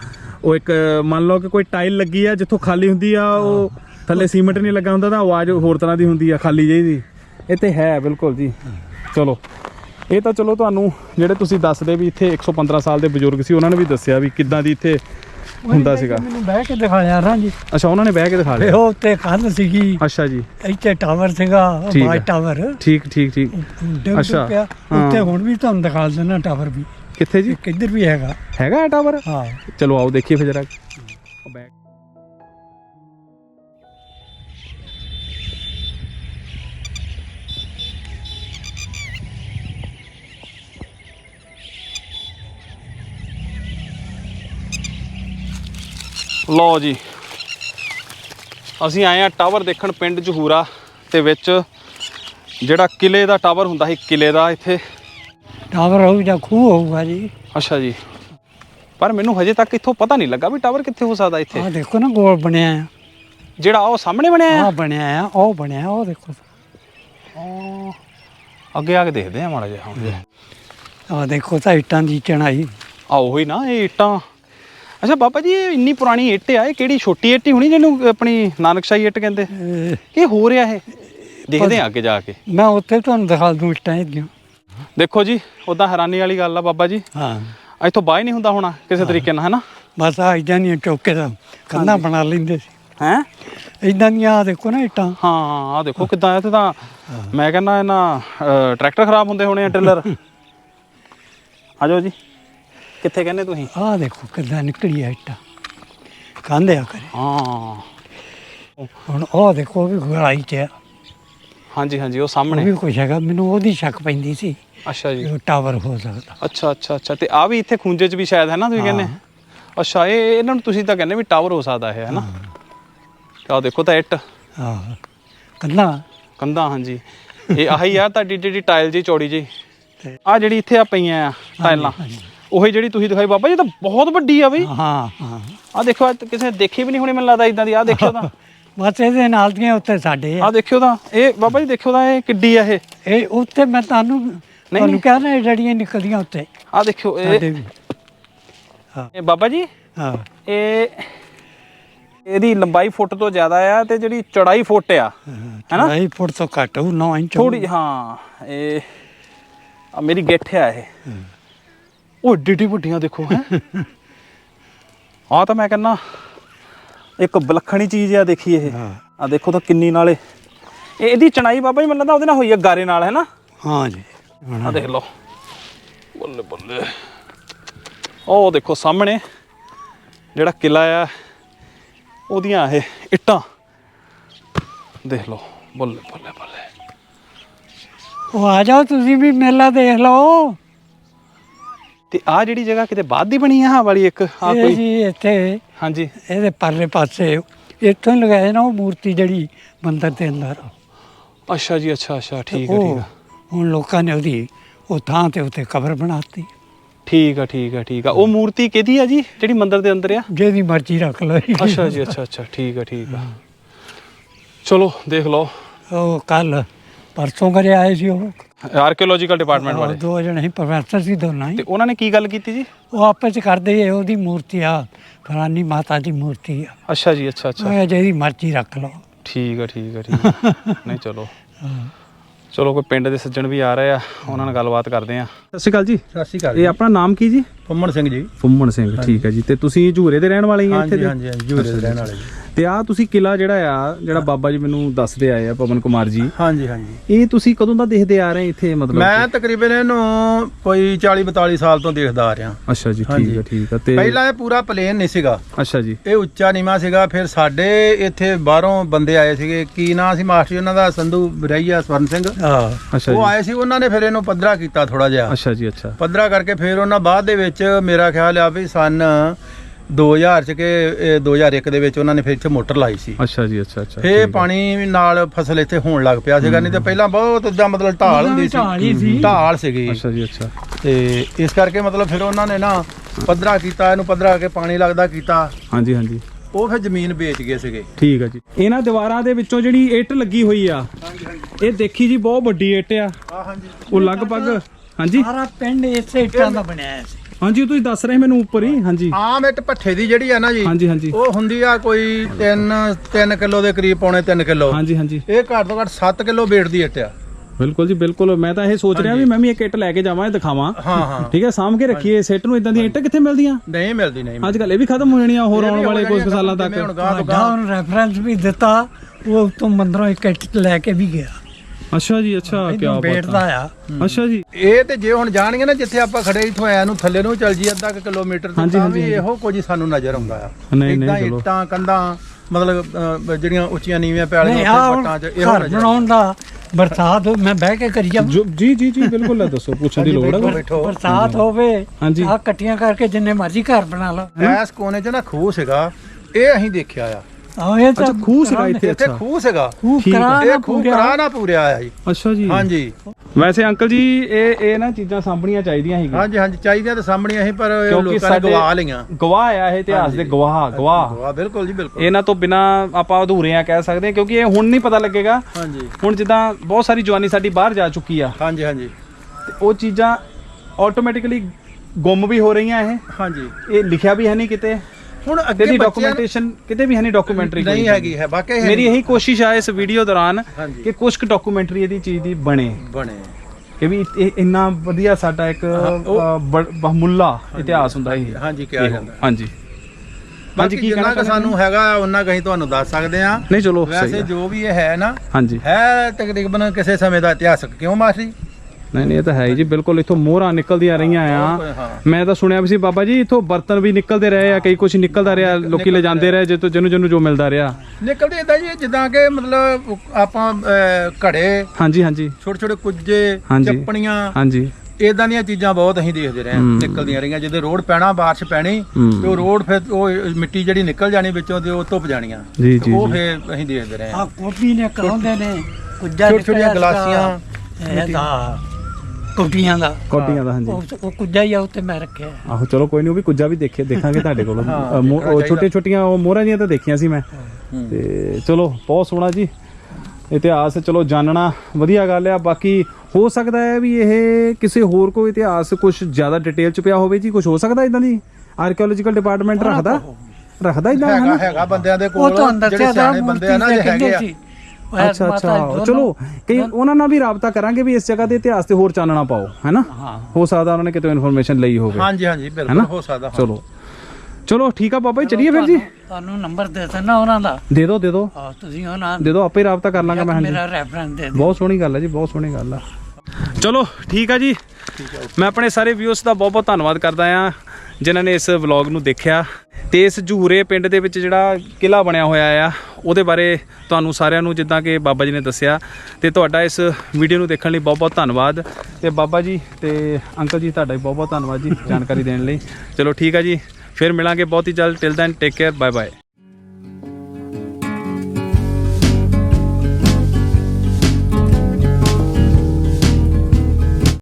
[SPEAKER 2] ਉਹ ਇੱਕ ਮੰਨ ਲਓ ਕਿ ਕੋਈ ਟਾਈਲ ਲੱਗੀ ਆ ਜਿੱਥੋਂ ਖਾਲੀ ਹੁੰਦੀ ਆ ਉਹ ਥੱਲੇ ਸੀਮੈਂਟ ਨਹੀਂ ਲੱਗਾ ਹੁੰਦਾ ਤਾਂ ਆਵਾਜ਼ ਹੋਰ ਤਰ੍ਹਾਂ ਦੀ ਹੁੰਦੀ ਆ ਖਾਲੀ ਜਿਹੀ ਦੀ। ਇਹ ਤੇ ਹੈ ਬਿਲਕੁਲ ਜੀ। ਚਲੋ ਇਹ ਤਾਂ ਚਲੋ ਤੁਹਾਨੂੰ ਜਿਹੜੇ ਤੁਸੀਂ ਦੱਸਦੇ ਵੀ ਇੱਥੇ 115 ਸਾਲ ਦੇ ਬਜ਼ੁਰਗ ਸੀ ਉਹਨਾਂ ਨੇ ਵੀ ਦੱਸਿਆ ਵੀ ਕਿੱਦਾਂ ਦੀ ਇੱਥੇ ਹੁੰਦਾ ਸੀਗਾ।
[SPEAKER 1] ਮੈਨੂੰ ਬਹਿ ਕੇ ਦਿਖਾਇਆ ਰਾਂ ਜੀ।
[SPEAKER 2] ਅੱਛਾ ਉਹਨਾਂ ਨੇ ਬਹਿ ਕੇ ਦਿਖਾ ਲਿਆ?
[SPEAKER 1] ਉਹ ਉੱਤੇ ਕੰਧ ਸੀਗੀ।
[SPEAKER 2] ਅੱਛਾ ਜੀ।
[SPEAKER 1] ਇੱਥੇ ਟਾਵਰ ਸੀਗਾ
[SPEAKER 2] ਹੈ।
[SPEAKER 1] ਟਾਵਰ।
[SPEAKER 2] ਠੀਕ ਠੀਕ ਠੀਕ। ਅੱਛਾ।
[SPEAKER 1] ਉੱਤੇ ਹੁਣ ਵੀ ਤੁਹਾਨੂੰ ਦਿਖਾ ਦਿੰਦਾ ਟਾਵਰ ਵੀ।
[SPEAKER 2] ਕਿੱਥੇ ਜੀ?
[SPEAKER 1] ਇੱਕ ਇੱਧਰ ਵੀ ਹੈਗਾ।
[SPEAKER 2] ਹੈਗਾ ਟਾਵਰ?
[SPEAKER 1] ਹਾਂ।
[SPEAKER 2] ਚਲੋ ਆਓ ਦੇਖੀਏ ਫਿਰ ਜਰਾ। ਲਓ ਜੀ। ਅਸੀਂ ਆਏ ਆ ਟਾਵਰ ਦੇਖਣ ਪਿੰਡ ਜਹੂਰਾ ਤੇ ਵਿੱਚ। ਜਿਹੜਾ ਕਿਲੇ ਦਾ ਟਾਵਰ ਹੁੰਦਾ ਸੀ ਕਿਲੇ ਦਾ ਇੱਥੇ।
[SPEAKER 1] ਟਾਵਰ ਹੋਊ ਜਾਂ ਖੂਹ ਹੋਊਗਾ ਜੀ।
[SPEAKER 2] ਅੱਛਾ ਜੀ। ਪਰ ਮੈਨੂੰ ਹਜੇ ਤੱਕ ਇੱਥੋਂ ਪਤਾ ਨਹੀਂ ਲੱਗਾ ਵੀ ਟਾਵਰ ਕਿੱਥੇ ਹੋ ਸਕਦਾ ਇੱਥੇ।
[SPEAKER 1] ਆਹ ਦੇਖੋ ਨਾ ਗੋਲ ਬਣਿਆ ਆ।
[SPEAKER 2] ਜਿਹੜਾ ਉਹ ਸਾਹਮਣੇ ਬਣਿਆ
[SPEAKER 1] ਆਹ
[SPEAKER 2] ਆ
[SPEAKER 1] ਬਣਿਆ ਆ ਉਹ ਬਣਿਆ ਉਹ ਦੇਖੋ।
[SPEAKER 2] ਅੱਗੇ ਆ ਕੇ ਦੇਖਦੇ ਆ ਮਾੜਾ ਜਿਹਾ। ਹੁਣ
[SPEAKER 1] ਆਹ ਦੇਖੋ ਤਾਂ ਇੱਟਾਂ ਦੀ ਚਣਾਈ
[SPEAKER 2] ਆ ਉਹੀ ਨਾ ਇਹ ਇੱਟਾਂ। ਅੱਛਾ ਬਾਬਾ ਜੀ ਇਹ ਇੰਨੀ ਪੁਰਾਣੀ ਇੱਟ ਆ ਇਹ ਕਿਹੜੀ ਛੋਟੀ ਇੱਟ ਹੀ ਹੋਣੀ ਜਿਹਨੂੰ ਆਪਣੀ ਨਾਨਕਸ਼ਾਹੀ ਇੱਟ ਕਹਿੰਦੇ? ਕੀ ਹੋ ਰਿਹਾ ਇਹ? ਦੇਖਦੇ ਆ ਅੱਗੇ ਜਾ ਕੇ।
[SPEAKER 1] ਮੈਂ ਉੱਥੇ ਤੁਹਾਨੂੰ ਦਿਖਾ ਦੂੰ ਇੱਟਾਂ ਇਹਦੀਆਂ।
[SPEAKER 2] ਦੇਖੋ ਜੀ ਉਦਾਂ ਹੈਰਾਨੀ ਵਾਲੀ ਗੱਲ ਆ ਬਾਬਾ ਜੀ।
[SPEAKER 1] ਹਾਂ।
[SPEAKER 2] ਇੱਥੋਂ ਬਾਹਰ ਨਹੀਂ ਹੁੰਦਾ ਹੋਣਾ ਕਿਸੇ ਤਰੀਕੇ ਨਾਲ ਹੈਨਾ?
[SPEAKER 1] ਬਸ ਆ ਇਦਾਂ ਦੀਆਂ ਚੌਕੇ ਦਾ ਕੰਧਾਂ ਬਣਾ ਲੈਂਦੇ ਸੀ।
[SPEAKER 2] ਹੈ?
[SPEAKER 1] ਇਦਾਂ ਦੀਆਂ ਆਹ ਦੇਖੋ ਨਾ ਇੱਟਾਂ।
[SPEAKER 2] ਹਾਂ ਆ ਦੇਖੋ ਕਿਦਾਂ ਇੱਥੇ ਤਾਂ ਮੈਂ ਕਹਿੰਦਾ ਇਹਨਾਂ ਟਰੈਕਟਰ ਖਰਾਬ ਹੁੰਦੇ ਹੋਣੇ ਆ ਟਿਲਰ [LAUGHS] ਆ ਜਾਓ ਜੀ। ਕਿੱਥੇ ਕਹਿੰਦੇ ਤੁਸੀਂ?
[SPEAKER 1] ਆਹ ਦੇਖੋ ਕਿੱਦਾਂ ਨਿਕਲੀ ਆ ਇੱਟਾਂ। ਕੰਧ ਆ ਕਰੇ
[SPEAKER 2] ਹਾਂ।
[SPEAKER 1] ਹੁਣ ਉਹ ਦੇਖੋ ਉਹ ਵੀ ਗਲਾਈ ਚ ਆ।
[SPEAKER 2] ਹਾਂਜੀ ਹਾਂਜੀ ਉਹ
[SPEAKER 1] ਉਹ
[SPEAKER 2] ਸਾਹਮਣੇ
[SPEAKER 1] ਵੀ ਕੁਛ ਹੈਗਾ। ਮੈਨੂੰ ਉਹਦੀ ਸ਼ੱਕ ਪੈਂਦੀ ਸੀ
[SPEAKER 2] ਅੱਛਾ ਜੀ।
[SPEAKER 1] ਕਿ ਉਹ ਟਾਵਰ ਹੋ ਸਕਦਾ।
[SPEAKER 2] ਅੱਛਾ ਅੱਛਾ ਅੱਛਾ। ਤੇ ਆ ਵੀ ਇੱਥੇ ਖੁੰਝੇ 'ਚ ਵੀ ਸ਼ਾਇਦ ਹੈ ਨਾ ਤੁਸੀਂ ਕਹਿੰਦੇ? ਅੱਛਾ ਇਹ ਇਹਨਾਂ ਨੂੰ ਤੁਸੀਂ ਤਾਂ ਕਹਿੰਦੇ ਵੀ ਟਾਵਰ ਹੋ ਸਕਦਾ ਇਹ ਹੈ। ਨਾ ਆਹ ਦੇਖੋ ਤਾਂ ਇੱਟ।
[SPEAKER 1] ਆਹ ਕੰਧਾਂ।
[SPEAKER 2] ਕੰਧਾਂ ਹਾਂਜੀ। ਇਹ ਆਹੀ ਆ ਤੁਹਾਡੀ ਜਿਹੜੀ ਟਾਇਲ ਜੀ ਚੌੜੀ ਜੀ।
[SPEAKER 1] ਤੇ-
[SPEAKER 2] ਆ ਜਿਹੜੀ ਇੱਥੇ ਆ ਪਈਆਂ ਆ ਟਾਇਲਾਂ। ਉਹੀ ਜਿਹੜੀ ਤੁਸੀਂ ਦਿਖਾਈ ਬਾਬਾ ਜੀ ਤਾਂ ਬਹੁਤ ਵੱਡੀ ਆ ਬਈ।
[SPEAKER 1] ਹਾਂ। ਹਾਂ
[SPEAKER 2] ਆ ਦੇਖੋ ਆਹ ਤਾਂ ਕਿਸੇ ਨੇ ਦੇਖੀ ਵੀ ਨਹੀਂ ਹੋਣੀ ਮੈਨੂੰ ਲੱਗਦਾ ਇਦਾਂ ਦੀ ਆ ਦੇਖਿਓ ਤਾਂ।
[SPEAKER 1] ਬਸ ਇਹਦੇ ਨਾਲ ਦੀਆਂ ਉੱਤੇ ਸਾਡੇ ਆ।
[SPEAKER 2] ਆ ਦੇਖਿਓ ਤਾਂ ਇਹ ਬਾਬਾ ਜੀ ਦੇਖਿਓ ਤਾਂ ਇਹ ਕਿੱਡੀ ਆ ਇਹ।
[SPEAKER 1] ਇਹ ਉੱਤੇ ਮੈਂ ਤੁਹਾਨੂੰ ਤੁਹਾਨੂੰ ਕਹਿੰਦਾ ਇਹ ਜੜੀਆਂ ਨਿਕਲਦੀਆਂ ਉੱਤੇ
[SPEAKER 2] ਆ ਦੇਖਿਓ
[SPEAKER 1] ਸਾਡੇ
[SPEAKER 2] ਇਹ
[SPEAKER 1] ਵੀ
[SPEAKER 2] ਇਹ ਬਾਬਾ ਜੀ
[SPEAKER 1] ਹਾਂ।
[SPEAKER 2] ਇਹ ਇਹਦੀ ਲੰਬਾਈ ਫੁੱਟ ਤੋਂ ਜ਼ਿਆਦਾ ਆ ਤੇ ਜਿਹੜੀ ਚੌੜਾਈ ਫੁੱਟ ਆ ਹੈਨਾ?
[SPEAKER 1] ਢਾਈ ਫੁੱਟ ਤੋਂ ਘੱਟ ਹੋਊ 9 ਇੰਚ ਹੋਊ।
[SPEAKER 2] ਥੋੜੀ ਹਾਂ ਇਹ ਆ ਮੇਰੀ ਗਿੱਠ ਆ ਇਹ। ਉਹ ਏਡੀ ਵੱਡੀਆਂ ਦੇਖੋ ਹੈ। [LAUGHS] ਆ ਤਾਂ ਮੈਂ ਕਹਿੰਨਾ ਇੱਕ ਵਿਲੱਖਣੀ ਚੀਜ਼ ਆ ਦੇਖੀ ਇਹ। ਆ ਦੇਖੋ ਤਾਂ ਕਿੰਨੀ ਨਾਲੇ। ਇਹ ਇਹਦੀ ਚਣਾਈ ਬਾਬਾ ਜੀ ਮੈਨੂੰ ਲੱਗਦਾ ਉਹਦੇ ਨਾਲ ਹੋਈ ਆ ਗਾਰੇ ਨਾਲ ਹੈ ਨਾ
[SPEAKER 1] ਹਾਂ ਜੀ
[SPEAKER 2] ਆ ਦੇਖ ਲਓ। ਬੱਲੇ ਬੱਲੇ। ਉਹ ਦੇਖੋ ਸਾਹਮਣੇ ਜਿਹੜਾ ਕਿਲਾ ਆ ਉਹਦੀਆਂ ਇਹ ਇੱਟਾਂ। ਦੇਖ ਲਓ ਬੱਲੇ ਬੱਲੇ ਬੱਲੇ।
[SPEAKER 1] ਉਹ ਆ ਜਾਓ ਤੁਸੀਂ ਵੀ ਮੇਲਾ ਦੇਖ ਲਓ।
[SPEAKER 2] ਤੇ ਆ ਜਿਹੜੀ ਜਗ੍ਹਾ ਕਿਤੇ ਬਾਅਦ ਦੀ ਬਣੀ ਆ ਵਾਲੀ ਇੱਕ ਆ
[SPEAKER 1] ਇਹ
[SPEAKER 2] ਕੋਈ?
[SPEAKER 1] ਜੀ ਇੱਥੇ
[SPEAKER 2] ਹਾਂਜੀ।
[SPEAKER 1] ਇਹਦੇ ਪਰਲੇ ਪਾਸੇ ਇੱਥੋਂ ਹੀ ਲਗਾਏ ਨਾ ਉਹ ਮੂਰਤੀ ਜਿਹੜੀ ਮੰਦਰ ਦੇ ਅੰਦਰ।
[SPEAKER 2] ਅੱਛਾ ਜੀ ਅੱਛਾ ਅੱਛਾ ਠੀਕ ਆ
[SPEAKER 1] ਉਹ
[SPEAKER 2] ਠੀਕ ਆ।
[SPEAKER 1] ਹੁਣ ਲੋਕਾਂ ਨੇ ਉਹਦੀ ਉਹ ਥਾਂ ਤੇ ਉੱਤੇ ਕਬਰ ਬਣਾਤੀ।
[SPEAKER 2] ਠੀਕ ਆ ਠੀਕ ਆ ਠੀਕ ਆ। ਉਹ ਮੂਰਤੀ ਕਿਹਦੀ ਆ ਜੀ ਜਿਹੜੀ ਮੰਦਿਰ ਦੇ ਅੰਦਰ ਆ?
[SPEAKER 1] ਜਿਹਦੀ ਮਰਜ਼ੀ ਰੱਖ ਲਓ
[SPEAKER 2] ਅੱਛਾ ਜੀ ਅੱਛਾ ਅੱਛਾ ਠੀਕ ਆ ਠੀਕ ਆ। ਚਲੋ ਦੇਖ ਲਓ।
[SPEAKER 1] ਉਹ ਕੱਲ ਪਰਸੋਂ ਕਰੇ ਆਏ ਸੀ ਉਹ।
[SPEAKER 2] ਆਰਕੀਓਲੋਜੀਕਲ ਡਿਪਾਰਟਮੈਂਟ
[SPEAKER 1] ਉਹ
[SPEAKER 2] ਵਾਲੇ।
[SPEAKER 1] ਦੋ ਜਣੇ ਸੀ ਪ੍ਰੋਫੈਸਰ ਸੀ ਦੋਨਾਂ ਹੀ।
[SPEAKER 2] ਤੇ ਉਹਨਾਂ ਨੇ ਕੀ ਗੱਲ ਕੀਤੀ ਜੀ?
[SPEAKER 1] ਉਹ ਆਪਸ ਚ ਕਰਦੇ ਇਹ ਉਹਦੀ ਮੂਰਤੀ ਆ ਫਲਾਨੀ ਮਾਤਾ ਦੀ ਮੂਰਤੀ ਆ।
[SPEAKER 2] ਅੱਛਾ ਜੀ ਅੱਛਾ ਅੱਛਾ।
[SPEAKER 1] ਉਹ ਜਿਹਦੀ ਮਰਜ਼ੀ ਰੱਖ ਲਓ।
[SPEAKER 2] ਠੀਕ ਆ ਠੀਕ ਆ ਠੀਕ ਆ। [LAUGHS] ਨਹੀਂ ਚਲੋ। ਚਲੋ ਕੋਈ ਪਿੰਡ ਦੇ ਸੱਜਣ ਵੀ ਆ ਰਹੇ ਆ ਉਹਨਾਂ ਨਾਲ ਗੱਲਬਾਤ ਕਰਦੇ ਆ। ਸਤਿ ਸ਼੍ਰੀ ਅਕਾਲ ਜੀ।
[SPEAKER 3] ਸਤਿ ਸ਼੍ਰੀ ਅਕਾਲ
[SPEAKER 2] ਇਹ ਆਪਣਾ ਨਾਮ ਕੀ ਜੀ?
[SPEAKER 3] ਫੁੰਮਣ ਸਿੰਘ ਜੀ।
[SPEAKER 2] ਫੁੰਮਣ ਸਿੰਘ ਠੀਕ ਹੈ ਜੀ। ਤੇ ਤੁਸੀਂ ਝੂਰੇ ਦੇ ਰਹਿਣ ਵਾਲੇ ਹੀ ਆ ਇੱਥੇ
[SPEAKER 3] ਹਾਂਜੀ
[SPEAKER 2] ਦੇ?
[SPEAKER 3] ਹਾਂਜੀ ਹਾਂਜੀ ਜੂਰੇ ਦੇ ਰਹਿਣ ਵਾਲੇ ਜੀ।
[SPEAKER 2] ਤੇ ਆ ਤੁਸੀਂ ਕਿਲਾ ਜਿਹੜਾ ਆ ਜਿਹੜਾ ਬਾਬਾ ਜੀ ਮੈਨੂੰ ਦੱਸਦੇ ਆਏ ਆ ਪਵਨ ਕੁਮਾਰ ਜੀ।
[SPEAKER 3] ਹਾਂਜੀ ਹਾਂਜੀ।
[SPEAKER 2] ਇਹ ਤੁਸੀਂ ਕਦੋਂ ਦਾ ਦੇਖਦੇ ਆ ਰਹੇ ਇੱਥੇ ਮਤਲਬ
[SPEAKER 3] ਮੈਂ ਤਕਰੀਬਨ ਇਹਨੂੰ ਕੋਈ 40 42 ਸਾਲ ਤੋਂ ਦੇਖਦਾ ਆ ਰਿਹਾ।
[SPEAKER 2] ਅੱਛਾ ਜੀ ਠੀਕ। ਹੈ ਠੀਕ ਹੈ। ਤੇ
[SPEAKER 3] ਪਹਿਲਾਂ ਇਹ ਪੂਰਾ ਪਲੇਨ ਨਹੀਂ ਸੀਗਾ।
[SPEAKER 2] ਅੱਛਾ ਜੀ।
[SPEAKER 3] ਇਹ ਉੱਚਾ ਨੀਵਾਂ ਸੀਗਾ। ਫਿਰ ਸਾਡੇ ਇੱਥੇ ਬਾਹਰੋਂ ਬੰਦੇ ਆਏ ਸੀਗੇ। ਕੀ ਨਾਂ ਸੀ ਮਾਸਟਰ ਜੀ? ਉਹਨਾਂ ਦਾ ਸੰਧੂ ਰਈਆ ਸਵਰਨ ਸਿੰਘ।
[SPEAKER 2] ਅੱਛਾ
[SPEAKER 3] ਉਹ ਆਏ ਸੀ। ਉਹਨਾਂ ਨੇ ਫਿਰ ਇਹਨੂੰ ਪੱਧਰਾ ਕੀਤਾ ਥੋੜਾ ਜਿਹਾ।
[SPEAKER 2] ਅੱਛਾ ਜੀ ਅੱਛਾ।
[SPEAKER 3] ਪੱਧਰਾ ਕਰਕੇ ਫਿਰ ਉਹਨਾਂ ਬਾਅਦ ਦੇ ਵਿੱਚ ਮੇਰਾ ਖਿਆਲ ਆ ਵੀ ਸਨ 2000 ਚ ਕਿ ਇਹ 2001 ਦੇ ਵਿੱਚ ਉਹਨਾਂ ਨੇ ਫਿਰ ਇੱਥੇ ਮੋਟਰ ਲਾਈ ਸੀ।
[SPEAKER 2] ਅੱਛਾ ਜੀ ਅੱਛਾ ਅੱਛਾ
[SPEAKER 3] ਫੇ
[SPEAKER 2] ਠੀਕ ਹੈ।
[SPEAKER 3] ਪਾਣੀ ਨਾਲ ਫਸਲ ਇੱਥੇ ਹੋਣ ਲੱਗ ਪਿਆ ਸੀਗਾ ਨਹੀਂ ਤੇ ਪਹਿਲਾਂ ਬਹੁਤ ਇਦਾਂ ਮਤਲਬ ਢਾਲ ਹੁੰਦੀ
[SPEAKER 1] ਢਾਲ ਹੀ
[SPEAKER 3] ਸੀ।
[SPEAKER 1] ਸੀ।
[SPEAKER 3] ਢਾਲ ਸੀਗੀ।
[SPEAKER 2] ਅੱਛਾ ਜੀ ਅੱਛਾ।
[SPEAKER 3] ਤੇ ਇਸ ਕਰਕੇ ਮਤਲਬ ਫਿਰ ਉਹਨਾਂ ਨੇ ਨਾ ਪੱਧਰਾ ਕੀਤਾ ਇਹਨੂੰ ਪੱਧਰਾ ਕੇ ਪਾਣੀ ਲੱਗਦਾ ਕੀਤਾ।
[SPEAKER 2] ਹਾਂਜੀ ਹਾਂਜੀ।
[SPEAKER 3] ਉਹ ਫਿਰ ਜ਼ਮੀਨ ਵੇਚ ਗਏ ਸੀਗੇ।
[SPEAKER 2] ਠੀਕ ਹੈ ਜੀ। ਇਹਨਾਂ ਦੀਵਾਰਾਂ ਦੇ ਵਿੱਚੋਂ ਜਿਹੜੀ ਇੱਟ ਲੱਗੀ ਹੋਈ ਆ ਇਹ ਦੇਖੀ ਜੀ ਬਹੁਤ ਵੱਡੀ ਇੱਟ ਆ।
[SPEAKER 3] ਆ ਹਾਂਜੀ।
[SPEAKER 2] ਉਹ ਲਗਭਗ ਹਾਂਜੀ।
[SPEAKER 1] ਸਾਰਾ ਪਿੰਡ ਇਸੇ ਇੱਟਾਂ ਦਾ ਬਣਿਆ ਸੀ।
[SPEAKER 2] ਹਾਂਜੀ ਉਹ ਤੁਸੀਂ ਦੱਸ ਰਹੇ ਮੈਨੂੰ ਉੱਪਰ ਹੀ ਹਾਂਜੀ।
[SPEAKER 3] ਆਮ ਇੱਟ ਭੱਠੇ ਦੀ ਜਿਹੜੀ ਆ ਨਾ ਜੀ
[SPEAKER 2] ਹਾਂਜੀ ਹਾਂਜੀ।
[SPEAKER 3] ਉਹ ਹੁੰਦੀ ਆ ਕੋਈ 3 3 ਕਿਲੋ ਦੇ ਕਰੀਬ ਪੌਣੇ 3 ਕਿਲੋ।
[SPEAKER 2] ਹਾਂਜੀ ਹਾਂਜੀ।
[SPEAKER 3] ਇਹ ਘੱਟ ਤੋਂ ਘੱਟ 7 ਕਿਲੋ weight ਦੀ ਇੱਟ ਆ।
[SPEAKER 2] ਬਿਲਕੁਲ ਜੀ ਬਿਲਕੁਲ। ਮੈਂ ਤਾਂ ਇਹ ਸੋਚ ਰਿਹਾ ਵੀ ਮੈਂ ਵੀ ਇੱਕ ਇੱਟ ਲੈ ਕੇ ਜਾਵਾਂ ਇਹ ਦਿਖਾਵਾਂ।
[SPEAKER 3] ਹਾਂ ਹਾਂ।
[SPEAKER 2] ਠੀਕ ਹੈ ਸਾਂਭ ਕੇ ਰੱਖੀਏ ਸੈੱਟ ਨੂੰ। ਇਦਾਂ ਦੀਆਂ ਇੱਟਾਂ ਕਿੱਥੇ ਮਿਲਦੀਆਂ?
[SPEAKER 3] ਨਹੀਂ ਮਿਲਦੀ ਨਹੀਂ
[SPEAKER 2] ਅੱਜ ਕੱਲ ਇਹ ਵੀ ਖਤਮ ਹੋ ਜਾਣੀਆਂ ਹੋਰ ਆਉਣ ਵਾਲੇ ਕੁਝ ਸਾਲਾਂ ਤੱਕ।
[SPEAKER 3] ਜਿਵੇਂ ਹੁਣ ਗਾਂਹ ਤੋਂ
[SPEAKER 1] ਵੱਡਾ
[SPEAKER 3] ਗਾਂਹ।
[SPEAKER 1] ਉਹਨੂੰ ਰੈਫਰੈਂਸ ਵੀ ਦਿੱਤਾ ਉਹ ਤੋਂ ਮੰਦਰੋਂ ਇੱਕ ਇੱਟ ਲੈ ਕੇ ਵੀ ਗਿਆ।
[SPEAKER 2] ਅੱਛਾ ਜੀ ਅੱਛਾ ਕੀ
[SPEAKER 1] ਇਹਨੂੰ ਬੇਟਦਾ
[SPEAKER 2] ਬਾਤ
[SPEAKER 1] ਆ।
[SPEAKER 2] ਅੱਛਾ ਜੀ।
[SPEAKER 3] ਇਹ ਤੇ ਜੇ ਹੁਣ ਜਾਣਗੇ ਨਾ ਜਿੱਥੇ ਆਪਾਂ ਖੜੇ ਇਥੋਂ ਆਇਆ ਨੂੰ ਥੱਲੇ ਨੂੰ ਚੱਲ ਜੀ ਅੱਧਾ ਕੁ ਕਿਲੋਮੀਟਰ ਤੇ ਵੀ। ਇਹੋ ਕੁਝ ਸਾਨੂੰ ਨਜ਼ਰ ਆਉਂਦਾ ਆ।
[SPEAKER 2] ਨਹੀਂ, ਨਹੀਂ, ਚਲੋ।
[SPEAKER 3] ਇੱਟਾਂ ਕੰਧਾਂ ਮਤਲਬ ਜਿਹੜੀਆਂ ਉੱਚੀਆਂ ਨੀਵੀਆਂ ਪੈਲੀਆਂ
[SPEAKER 1] ਹੁਣ
[SPEAKER 3] ਪੱਟਾਂ 'ਚ ਇਹੋ ਨਜ਼ਰ
[SPEAKER 1] ਬਣਾਉਣ ਦਾ ਬਰਸਾਤ ਮੈਂ ਬਹਿ ਕੇ ਕਰੀ
[SPEAKER 2] ਜੋ- ਜੀ ਜੀ ਜੀ ਬਿਲਕੁਲ ਦੱਸੋ ਪੁੱਛਣ ਦੀ ਲੋੜ ਹੈ।
[SPEAKER 1] ਬਰਸਾਤ ਹੋਵੇ
[SPEAKER 2] ਹਾਂਜੀ।
[SPEAKER 1] ਆ ਕੱਟੀਆਂ ਕਰਕੇ ਜਿੰਨੇ ਮਰਜ਼ੀ ਘਰ ਬਣਾ ਲਓ।
[SPEAKER 3] ਐਸ ਕੋਨੇ 'ਚ ਨਾ ਖੂਹ ਸੀਗਾ ਇਹ ਅਸੀਂ ਦੇਖਿਆ ਆ।
[SPEAKER 1] ਆਹ ਇਹ ਤਾਂ
[SPEAKER 2] ਅੱਛਾ ਖੂਹ ਸੀਗਾ ਇੱਥੇ
[SPEAKER 3] ਇੱਥੇ
[SPEAKER 2] ਅੱਛਾ
[SPEAKER 3] ਖੂਹ ਸੀਗਾ
[SPEAKER 1] ਖੂਹ
[SPEAKER 2] ਠੀਕ ਆ।
[SPEAKER 1] ਕਰਾ ਨਾ
[SPEAKER 3] ਇਹ ਖੂਹ
[SPEAKER 1] ਪੂਰਿਆ
[SPEAKER 3] ਕਰਾ ਨਾ ਪੂਰਿਆ ਆ ਜੀ
[SPEAKER 2] ਅੱਛਾ ਜੀ
[SPEAKER 3] ਹਾਂਜੀ
[SPEAKER 2] ਵੈਸੇ ਅੰਕਲ ਜੀ ਇਹ ਇਹ ਨਾ ਚੀਜ਼ਾਂ ਸਾਂਭਣੀਆਂ ਚਾਹੀਦੀਆਂ ਹੈਗੀਆਂ
[SPEAKER 3] ਹਾਂਜੀ ਹਾਂਜੀ ਚਾਹੀਦੀਆਂ ਤਾਂ ਸਾਹਮਣੇ ਅਸੀਂ ਪਰ ਇਹ
[SPEAKER 2] ਕਿਉਂਕਿ
[SPEAKER 3] ਲੋਕਾਂ ਨੇ
[SPEAKER 2] ਸਾਡੇ
[SPEAKER 3] ਗਵਾ ਲਈਆਂ
[SPEAKER 2] ਗਵਾਹ ਆ ਇਹ ਇਤਿਹਾਸ ਦੇ ਗਵਾਹ ਗਵਾਹ
[SPEAKER 3] ਗਵਾ ਬਿਲਕੁਲ ਜੀ ਬਿਲਕੁਲ
[SPEAKER 2] ਇਹਨਾਂ ਤੋਂ ਬਿਨਾ ਆਪਾਂ ਅਧੂਰੇ ਆ ਕਹਿ ਸਕਦੇ. ਹਾਂ ਕਿਉਂਕਿ ਇਹ ਹੁਣ ਨਹੀਂ ਪਤਾ ਲੱਗੇਗਾ.
[SPEAKER 3] ਹਾਂਜੀ
[SPEAKER 2] ਹੁਣ ਜਿੱਦਾਂ ਬਹੁਤ ਸਾਰੀ ਜਵਾਨੀ ਸਾਡੀ ਬਾਹਰ ਜਾ ਚੁੱਕੀ ਆ।
[SPEAKER 3] ਹਾਂਜੀ ਹਾਂਜੀ
[SPEAKER 2] ਤੇ ਉਹ ਚੀਜ਼ਾਂ ਆਟੋਮੈਟਿਕਲੀ ਗੁੰਮ ਵੀ ਹੋ ਰਹੀਆਂ ਇਹ।
[SPEAKER 3] ਹਾਂਜੀ
[SPEAKER 2] ਇਹ ਲਿਖਿਆ ਵੀ ਹੈ ਨਹੀਂ ਕਿਤੇ।
[SPEAKER 3] ਹੁਣ ਅੱਗੇ
[SPEAKER 2] ਇਹਦੀ
[SPEAKER 3] ਬੱਚਿਆਂ
[SPEAKER 2] ਡਾਕੂਮੈਂਟੇਸ਼ਨ ਕਿਤੇ ਵੀ ਹੈ ਨਹੀਂ ਡਾਕੂਮੈਂਟਰੀ
[SPEAKER 3] ਨਹੀਂ ਹੈਗੀ ਹੈ ਵਾਕਈ ਹੈ
[SPEAKER 2] ਮੇਰੀ ਇਹੀ ਕੋਸ਼ਿਸ਼ ਆ ਇਸ ਵੀਡੀਓ ਦੌਰਾਨ
[SPEAKER 3] ਹਾਂਜੀ।
[SPEAKER 2] ਕਿ ਕੁਝ ਕੁ ਡਾਕੂਮੈਂਟਰੀ ਇਹਦੀ ਚੀਜ਼ ਦੀ ਬਣੇ।
[SPEAKER 3] ਬਣੇ।
[SPEAKER 2] ਕਿ ਵੀ ਇਹ ਇੰਨਾ ਵਧੀਆ ਸਾਡਾ ਇੱਕ
[SPEAKER 3] ਉਹ-
[SPEAKER 2] ਅ, ਬ- ਬਹੁਮੁੱਲਾ ਇਤਿਹਾਸ ਹੁੰਦਾ ਇਹ।
[SPEAKER 3] ਹਾਂਜੀ ਕਿਹਾ
[SPEAKER 2] ਇਹੋ।
[SPEAKER 3] ਜਾਂਦਾ।
[SPEAKER 2] ਹਾਂਜੀ।
[SPEAKER 3] ਬਾਕੀ
[SPEAKER 2] ਕੀ
[SPEAKER 3] ਜਿੰਨਾ
[SPEAKER 2] ਕਹਿਣਾ
[SPEAKER 3] ਕੁ ਸਾਨੂੰ ਹੈਗਾ ਉਹਨਾਂ ਕੁ ਅਸੀਂ ਤੁਹਾਨੂੰ ਦੱਸ ਸਕਦੇ ਆ
[SPEAKER 2] ਨਹੀਂ ਚਲੋ ਸਹੀ
[SPEAKER 3] ਵੈਸੇ। ਜੋ ਵੀ ਇਹ ਹੈ ਨਾ
[SPEAKER 2] ਹਾਂਜੀ।
[SPEAKER 3] ਹੈ ਤਕਰੀਬਨ ਕਿਸੇ ਸਮੇਂ ਦਾ ਇਤਿਹਾਸਕ ਕਿਉਂ ਮਾਸਟਰ
[SPEAKER 2] ਨਹੀਂ ਨਹੀਂ ਇਹ ਤਾਂ ਹੈ ਹੀ ਜੀ ਬਿਲਕੁਲ ਇਥੋਂ ਮੋਹਰਾਂ ਨਿਕਲਦੀਆਂ ਰਹੀਆਂ ਆ। ਮੈਂ ਤਾਂ ਸੁਣਿਆ ਵੀ ਸੀ ਬਾਬਾ ਜੀ ਇਥੋਂ ਬਰਤਨ ਵੀ ਨਿਕਲਦੇ ਰਹੇ ਆ ਕਈ ਕੁਝ ਨਿਕਲਦਾ ਰਿਹਾ ਲੋਕੀ ਲੈ ਜਾਂਦੇ ਰਹੇ ਜਿੱਤੋਂ ਜਿਹਨੂੰ ਜਿਹਨੂੰ ਜੋ ਮਿਲਦਾ ਰਿਹਾ।
[SPEAKER 3] ਨਿਕਲਦੇ ਇਦਾਂ ਜੀ ਜਿੱਦਾਂ ਕਿ ਮਤਲਬ ਆਪਾਂ ਘੜੇ
[SPEAKER 2] ਹਾਂਜੀ ਹਾਂਜੀ।
[SPEAKER 3] ਛੋਟੇ ਛੋਟੇ ਕੁੱਜੇ। ਚੱਪਣੀਆਂ
[SPEAKER 2] ਹਾਂਜੀ।
[SPEAKER 3] ਇਦਾਂ ਦੀਆਂ ਚੀਜ਼ਾਂ ਬਹੁਤ ਅਸੀਂ ਦੇਖਦੇ ਰਹੇ। ਨਿਕਲਦੀਆਂ ਰਹੀਆਂ ਜਦੋਂ ਰੋਡ ਪੈਣਾ ਬਾਰਿਸ਼ ਪੈਣੀ। ਤੇ ਉਹ ਰੋਡ ਫਿਰ ਉਹ ਮਿੱਟੀ ਜਿਹੜੀ ਨਿਕਲ ਜਾਣੀ ਵਿੱਚੋਂ ਤੇ ਉਹ ਧੁੱਪ ਜਾਣੀਆਂ। ਤੇ ਉਹ ਫਿਰ ਅਸੀਂ ਦੇਖਦੇ ਰਹੇ ਹਾਂ
[SPEAKER 1] ਆ ਕੋਪੀ ਨੇ ਕਹਾਉਂਦੇ ਨੇ ਕੁੱਜਾ
[SPEAKER 3] ਛੋਟੀ ਛੋਟੀਆਂ ਗਲਾਸੀਆਂ।
[SPEAKER 1] ਇਹਦਾ ਕੁੱਟੀਆਂ ਦਾ।
[SPEAKER 2] ਕੋਟੀਆਂ ਦਾ ਹਾਂਜੀ।
[SPEAKER 1] ਉਹ ਉਹ ਕੁੱਜਾ ਹੀ ਆ ਉੱਤੇ ਮੈਂ ਰੱਖਿਆ।
[SPEAKER 2] ਆਹੋ ਚਲੋ ਕੋਈ ਨਹੀਂ ਉਹ ਵੀ ਕੁੱਜਾ ਵੀ ਦੇਖੇ ਦੇਖਾਂਗੇ ਤੁਹਾਡੇ ਕੋਲ। ਅ, ਮੋ- ਉਹ। ਛੋਟੇ ਛੋਟੀਆਂ ਉਹ ਮੋਹਰਾਂ ਜੀਆਂ ਤਾਂ ਦੇਖੀਆਂ ਸੀ ਮੈਂ। ਤੇ ਚਲੋ ਬਹੁਤ ਸੋਹਣਾ ਜੀ। ਇਤਿਹਾਸ ਚਲੋ ਜਾਣਨਾ ਵਧੀਆ ਗੱਲ ਆ। ਬਾਕੀ ਹੋ ਸਕਦਾ ਹੈ ਵੀ ਇਹ ਕਿਸੇ ਹੋਰ ਕੋਈ ਇਤਿਹਾਸ ਕੁਝ ਜ਼ਿਆਦਾ ਡਿਟੇਲ ਚ ਪਿਆ ਹੋਵੇ ਜੀ? ਕੁਝ ਹੋ ਸਕਦਾ ਇਦਾਂ ਦੀ? ਆਰਕੀਓਲੋਜੀਕਲ ਡਿਪਾਰਟਮੈਂਟ ਰੱਖਦਾ? ਰੱਖਦਾ ਇਦਾਂ
[SPEAKER 3] ਹੈਗਾ ਬੰਦਿਆਂ ਦੇ
[SPEAKER 1] ਉਹ
[SPEAKER 3] ਕੋਲ। ਜਿਹੜੇ ਸਿਆਣੇ ਬੰਦੇ ਆ ਨਾ ਜੇ ਹੈਗੇ ਆ।
[SPEAKER 2] ਅੱਛਾ ਅੱਛਾ। ਚਲੋ ਕਈ ਉਹਨਾਂ ਨਾਲ ਵੀ ਰਾਬਤਾ ਕਰਾਂਗੇ ਵੀ ਇਸ ਜਗ੍ਹਾ ਦੇ ਇਤਿਹਾਸ ਤੇ ਹੋਰ ਚਾਨਣਾ ਪਾਓ ਹੈਨਾ?
[SPEAKER 1] ਹਾਂ।
[SPEAKER 2] ਸਕਦਾ ਉਹਨਾਂ ਨੇ ਕਿਤੇ ਇਨਫੋਰਮੇਸ਼ਨ ਲਈ ਹੋਵੇ।
[SPEAKER 3] ਹਾਂਜੀ ਹਾਂਜੀ ਬਿਲਕੁਲ ਹੋ ਸਕਦਾ।
[SPEAKER 2] ਚਲੋ। ਚਲੋ ਠੀਕ ਆ ਬਾਬਾ ਜੀ ਚਲਿਏ ਫਿਰ ਜੀ?
[SPEAKER 1] ਤੁਹਾਨੂੰ ਨੰਬਰ ਦੇ ਦੇਣਾ ਉਹਨਾਂ ਦਾ।
[SPEAKER 2] ਦੇ ਦਿਓ ਦੇ ਦਿਓ
[SPEAKER 1] ਤੁਸੀਂ ਉਹਨਾਂ
[SPEAKER 2] ਦੇ ਦਿਓ ਆਪੇ ਰਾਬਤਾ ਕਰ ਲਾਂਗਾ ਮੈਂ ਹਾਂਜੀ।
[SPEAKER 1] ਮੇਰਾ ਰੈਫਰੈਂਸ ਦੇ ਦਿਓ।
[SPEAKER 2] ਬਹੁਤ ਸੋਹਣੀ ਗੱਲ ਹੈ ਜੀ ਬਹੁਤ ਸੋਹਣੀ ਗੱਲ ਆ। ਚਲੋ ਠੀਕ ਆ ਜੀ। ਮੈਂ ਆਪਣੇ ਸਾਰੇ ਵਿਊਸ ਦਾ ਬਹੁਤ ਬਹੁਤ ਧੰਨਵਾਦ ਕਰਦਾ ਆ। ਜਿਨ੍ਹਾਂ ਨੇ ਇਸ ਵਲੌਗ ਨੂੰ ਦੇਖਿਆ ਤੇ ਇਸ ਜਹੂਰੇ ਪਿੰਡ ਦੇ ਵਿੱਚ ਜਿਹੜਾ ਕਿਲਾ ਬਣਿਆ ਹੋਇਆ ਆ, ਉਹਦੇ ਬਾਰੇ ਤੁਹਾਨੂੰ ਸਾਰਿਆਂ ਨੂੰ ਜਿੱਦਾਂ ਕਿ ਬਾਬਾ ਜੀ ਨੇ ਦੱਸਿਆ। ਤੇ ਤੁਹਾਡਾ ਇਸ ਵੀਡੀਓ ਨੂੰ ਦੇਖਣ ਲਈ ਬਹੁਤ ਬਹੁਤ ਧੰਨਵਾਦ। ਤੇ ਬਾਬਾ ਜੀ ਤੇ ਅੰਕਲ ਜੀ, ਤੁਹਾਡਾ ਵੀ ਬਹੁਤ ਬਹੁਤ ਧੰਨਵਾਦ ਜੀ ਜਾਣਕਾਰੀ ਦੇਣ ਲਈ। ਚਲੋ ਠੀਕ ਆ ਜੀ, ਫਿਰ ਮਿਲਾਂਗੇ ਬਹੁਤ ਹੀ ਜਲਦ। Till then take care bye bye